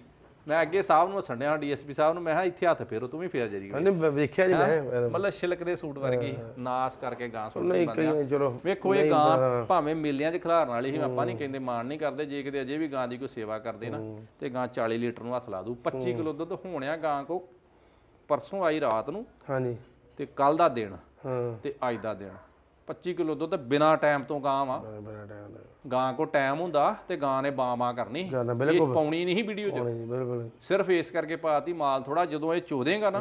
ਮੈਂ ਅੱਗੇ ਸਾਹਿਬ ਨੂੰ ਹੱਸਣਿਆ ਡੀਐਸਪੀ ਸਾਹਿਬ ਨੂੰ ਮੈਂ ਕਿਹਾ ਇੱਥੇ ਹੱਥ ਫੇਰੋ ਤੂੰ ਵੀ ਫੇਰ ਜਰੀ ਵੇ- ਵੇਖਿਆ ਨਹੀਂ ਮੈਂ ਮਤਲਬ ਛਿਲਕ ਦੇ ਸੂਟ ਵਰਗੀ ਨਾਸ ਕਰਕੇ ਗਾਂ ਸੁੱਟ ਨਹੀਂ ਕਈ ਚਲੋ ਵੇਖੋ ਇਹ ਗਾਂ ਭਾਵੇਂ ਮੇਲਿਆਂ 'ਚ ਖਿਲਾਰਨ ਵਾਲੀ ਸੀ ਆਪਾਂ ਨਹੀਂ ਕਹਿੰਦੇ ਮਾਣ ਨਹੀਂ ਕਰਦੇ ਜੇ ਕਿਤੇ ਅਜੇ ਵੀ ਗਾਂ ਦੀ ਕੋਈ ਸੇਵਾ ਕਰਦੇ ਨਾ ਤੇ ਗਾਂ 40 ਲੀਟਰ ਨੂੰ ਹੱਥ ਲਾ ਦੂ। 25 ਕਿਲੋ ਦੁੱਧ ਹੋਣਿਆ ਗਾਂ ਕੋ ਪਰਸੋਂ ਆਈ ਰਾਤ ਨੂੰ ਹਾਂਜੀ। ਤੇ ਕੱਲ ਦਾ ਦਿਨ ਹਾਂ। ਤੇ ਅੱਜ ਦਾ ਦਿਨ। 25 ਕਿਲੋ ਦੁੱਧ ਬਿਨਾ ਟਾਈਮ ਤੋਂ ਗਾਂ ਵਾ। ਬੜਾ ਟਾਈਮ ਦਾ ਗਾਂ ਕੋ ਟਾਈਮ ਹੁੰਦਾ ਤੇ ਗਾਂ ਨੇ ਬਾਂ-ਬਾਂ ਕਰਨੀ। ਗਾਣਾ ਇਹ ਬਿਲਕੁਲ। ਪਾਉਣੀ ਨਹੀਂ ਵੀਡੀਓ 'ਚ। ਨਹੀਂ ਬਿਲਕੁਲ ਸਿਰਫ ਇਸ ਕਰਕੇ ਪਾਤੀ ਮਾਲ ਥੋੜਾ ਜਦੋਂ ਇਹ ਚੋਦੇਗਾ ਨਾ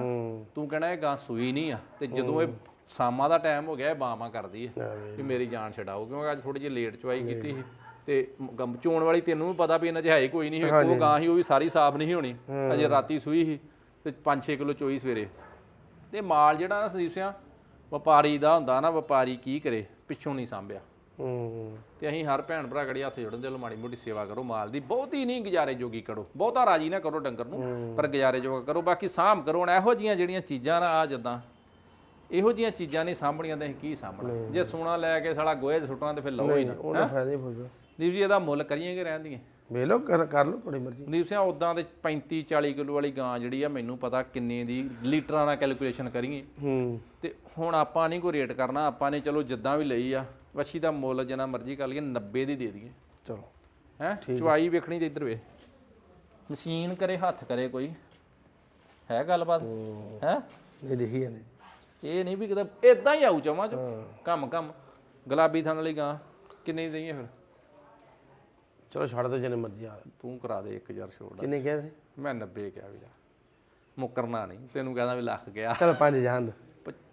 ਤੂੰ ਕਹਿਣਾ ਇਹ ਗਾਂ ਸੂਈ ਨਹੀਂ ਆ। ਤੇ ਜਦੋਂ ਇਹ ਸ਼ਾਮਾਂ ਦਾ ਟਾਈਮ ਹੋ ਗਿਆ ਇਹ ਬਾਵਾਂ ਕਰਦੀ ਹੈ ਵੀ ਮੇਰੀ ਜਾਨ ਛਡਾਓ ਕਿਉਂਕਿ ਅੱਜ ਥੋੜੀ ਜਿਹੀ ਲੇਟ ਚੁਆਈ ਕੀਤੀ ਸੀ। ਤੇ ਗੰਮ ਚੋਣ ਵਾਲੀ ਤੈਨੂੰ ਵੀ ਪਤਾ ਵੀ ਇਹਨਾਂ ਚ ਹੈ ਹੀ ਕੋਈ ਨਹੀਂ ਸੀ। ਉਹ ਗਾਂ ਹੀ ਉਹ ਵੀ ਸਾਰੀ ਸਾਫ਼ ਨਹੀਂ ਹੋਣੀ। ਅਜੇ ਰਾਤੀ ਸੂਈ ਸੀ ਤੇ 5-6 ਕਿਲੋ ਚੋਈ ਸਵੇਰੇ। ਤੇ ਮਾਲ ਜਿਹੜਾ ਨਾ ਸੰਦੀਪ ਸਿਆ ਵਪਾਰੀ ਦਾ ਹੁੰਦਾ ਨਾ ਵਪਾਰੀ ਕੀ ਕਰੇ ਪਿੱਛੋਂ ਨਹੀਂ ਸਾਂਭਿਆ। ਹੂੰ। ਤੇ ਅਸੀਂ ਹਰ ਭੈਣ ਭਰਾ ਗੜੀ ਹੱਥ ਜੋੜਨ ਦੇ ਲੋ ਮਾੜੀ ਮੋਟੀ ਸੇਵਾ ਕਰੋ ਮਾਲ ਦੀ ਬਹੁਤੀ ਨਹੀਂ ਗੁਜ਼ਾਰੇ ਜੋਗੀ ਕਰੋ। ਬਹੁਤਾ ਰਾਜੀ ਨਾ ਕਰੋ ਡੰਗਰ ਨੂੰ ਪਰ ਗੁਜ਼ਾਰੇ ਜੋਗਾ ਕਰੋ। ਬਾਕੀ ਸਾਂਭ ਕਰੋ ਹੁਣ ਇਹੋ ਜੀਆਂ ਜਿਹੜੀਆਂ ਚੀਜ਼ਾਂ ਨਾ ਆ ਜਦਾਂ ਇਹੋ ਜੀਆਂ ਚੀਜ਼ਾਂ ਨਹੀਂ ਸਾਂਭਣੀਆਂ ਤਾਂ ਅਸੀਂ ਕੀ ਸਾਂਭਣਾ? ਜੇ ਸੋਨਾ ਲੈ ਕੇ ਸਾਲਾ ਗੋਹੇ 'ਚ ਸੁੱਟਣਾ ਤੇ ਫਿਰ ਲਓ ਹੀ ਨਾ ਉਹਨੇ ਫਾਇਦਾ ਹੀ ਦੀਪ ਜੀ ਇਹਦਾ ਮੁੱਲ ਕਰੀਏਗੇ ਰਹਿਣ ਦੀਆਂ ਵੇਲੋ ਕਰ ਕਰ ਲਓ ਤੁਹਾਡੀ ਮਰਜ਼ੀ। ਦੀਪ ਸਿੰਘ ਉਦਾਂ ਤੇ 35 40 ਕਿਲੋ ਵਾਲੀ ਗਾਂ ਜਿਹੜੀ ਆ ਮੈਨੂੰ ਪਤਾ ਕਿੰਨੇ ਦੀ ਲੀਟਰਾਂ ਨਾਲ ਕੈਲਕੂਲੇਸ਼ਨ ਕਰੀਏ। ਹੂੰ। ਤੇ ਹੁਣ ਆਪਾਂ ਨਹੀਂ ਕੋਈ ਰੇਟ ਕਰਨਾ ਆਪਾਂ ਨੇ ਚਲੋ ਜਿੱਦਾਂ ਵੀ ਲਈ ਆ ਵੱਛੀ ਦਾ ਮੁੱਲ ਜਿੰਨਾ ਮਰਜ਼ੀ ਕਰ ਲਈਏ 90 ਦੀ ਦੇ ਦਈਏ। ਚਲੋ। ਹੈ? ਚੁਆਈ ਵੇਖਣੀ ਤੇ ਇੱਧਰ ਵੇ ਮਸ਼ੀਨ ਕਰੇ ਹੱਥ ਕਰੇ ਕੋਈ। ਹੈ ਗੱਲਬਾਤ? ਹੈ। ਨਹੀਂ ਦੇਖੀ ਜਾਂਦੇ। ਇਹ ਨਹੀਂ ਵੀ ਕਿਤੇ ਇਦਾਂ ਹੀ ਆਊ ਚਵਾਂ ਚ। ਕੰਮ ਕੰਮ। ਗੁਲਾਬੀ ਥਣ ਵਾਲੀ ਗਾਂ ਕਿੰਨੇ ਦੀ ਦਈਏ ਫਿਰ? ਚਲੋ ਛੱਡ ਦੋ ਜਿੰਨੇ ਮਰਜ਼ੀ ਆ ਤੂੰ ਕਰਾ ਦੇ 1000 ਛੋੜ। ਕਿੰਨੇ ਕਿਹਾ ਸੀ? ਮੈਂ 90 ਕਿਹਾ ਵੀ ਮੁੱਕਰਨਾ ਨਹੀਂ ਤੈਨੂੰ ਕਹਿੰਦਾ ਵੀ ਲੱਖ ਗਿਆ। ਚਲ ਪੰਜ ਜਾਨ ਦੋ।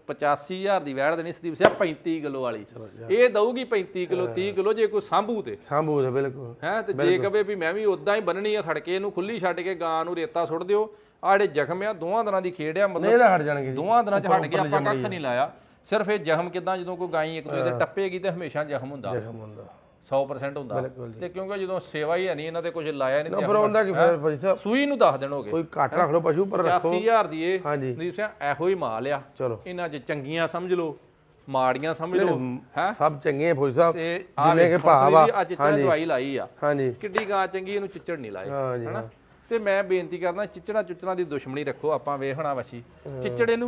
85000 ਦੀ ਵੈੜ ਦੇਣੀ ਸੰਦੀਪ ਸਿੰਘ 35 ਕਿਲੋ ਵਾਲੀ। ਇਹ ਦਊਗੀ 35 ਕਿਲੋ 30 ਕਿਲੋ ਜੇ ਕੋਈ ਸਾਂਭੂ ਤੇ। ਸਾਂਭੂ ਤੇ ਬਿਲਕੁਲ। ਹੈ ਤੇ ਜੇ ਕਵੇ ਵੀ ਮੈਂ ਵੀ ਉਦਾਂ ਹੀ ਬੰਨਣੀ ਆ ਖੜਕੇ ਇਹਨੂੰ ਖੁੱਲੀ ਛੱਡ ਕੇ ਗਾਂ ਨੂੰ ਰੇਤਾ ਸੁੱਟ ਦਿਓ। ਆ ਜਿਹੜੇ ਜ਼ਖਮ ਆ ਦੋਵਾਂ ਦਿਨਾਂ ਦੀ ਖੇਡ ਆ ਮਤਲਬ ਨਹੀਂ ਹਟ ਜਾਣਗੇ ਦੋਵਾਂ ਦਿਨਾਂ ਚ ਹਟ ਕੇ ਆਪਾਂ ਕੱਖ ਨਹੀਂ ਲਾਇਆ। ਸਿਰਫ ਇਹ ਜ਼ਖਮ ਕਿਦਾਂ ਜਦੋਂ ਕੋਈ ਗਾਈ ਇੱਕ ਦੂਜੇ ਤੇ ਟੱਪੇਗੀ ਤੇ ਹਮੇਸ਼ਾ ਜ਼ਖਮ ਹੁੰਦਾ। ਜ਼ਖਮ ਹੁੰਦਾ। 100% ਹੁੰਦਾ। ਤੇ ਕਿਉਂਕਿ ਜਦੋਂ ਸੇਵਾ ਹੀ ਹੈ ਨਹੀਂ ਇਹਨਾਂ ਤੇ ਕੁਝ ਲਾਇਆ ਨਹੀਂ ਪਰ ਹੁੰਦਾ ਕਿ ਫਿਰ ਭਾਈ ਸਾਹਿਬ ਸੂਈ ਨੂੰ 10 ਦਿਨ ਹੋ ਗਏ ਕੋਈ ਘੱਟ ਰੱਖ ਲਓ ਪਸ਼ੂ ਪਰ ਰੱਖੋ। 80000 ਦੀ ਇਹ ਹਾਂਜੀ। ਨਦੀਪ ਸਿੰਘ ਇਹੋ ਹੀ ਮਾਲ ਆ। ਚਲੋ। ਇਹਨਾਂ 'ਚ ਚੰਗੀਆਂ ਸਮਝ ਲਓ ਮਾੜੀਆਂ ਸਮਝ ਲਓ ਹੈ? ਸਭ ਚੰਗੇ ਆ ਭਾਈ ਸਾਹਿਬ ਤੇ ਜਿਵੇਂ ਕਿ ਭਾਵ ਆ। ਅੱਜ ਚਿੱਚੜ ਦਵਾਈ ਲਾਈ ਆ। ਹਾਂਜੀ। ਕਿੱਡੀ ਗਾਂ ਚੰਗੀ ਇਹਨੂੰ ਚਿੱਚੜ ਨਹੀਂ ਲਾਏ ਹਾਂਜੀ ਹਨਾ? ਤੇ ਮੈਂ ਬੇਨਤੀ ਕਰਦਾ ਚਿੱਚੜਾ ਚੁੱਚੜਾਂ ਦੀ ਦੁਸ਼ਮਣੀ ਰੱਖੋ ਆਪਾਂ ਵੇਖਣਾ ਵਛੀ ਚਿੱਚੜੇ ਨੂੰ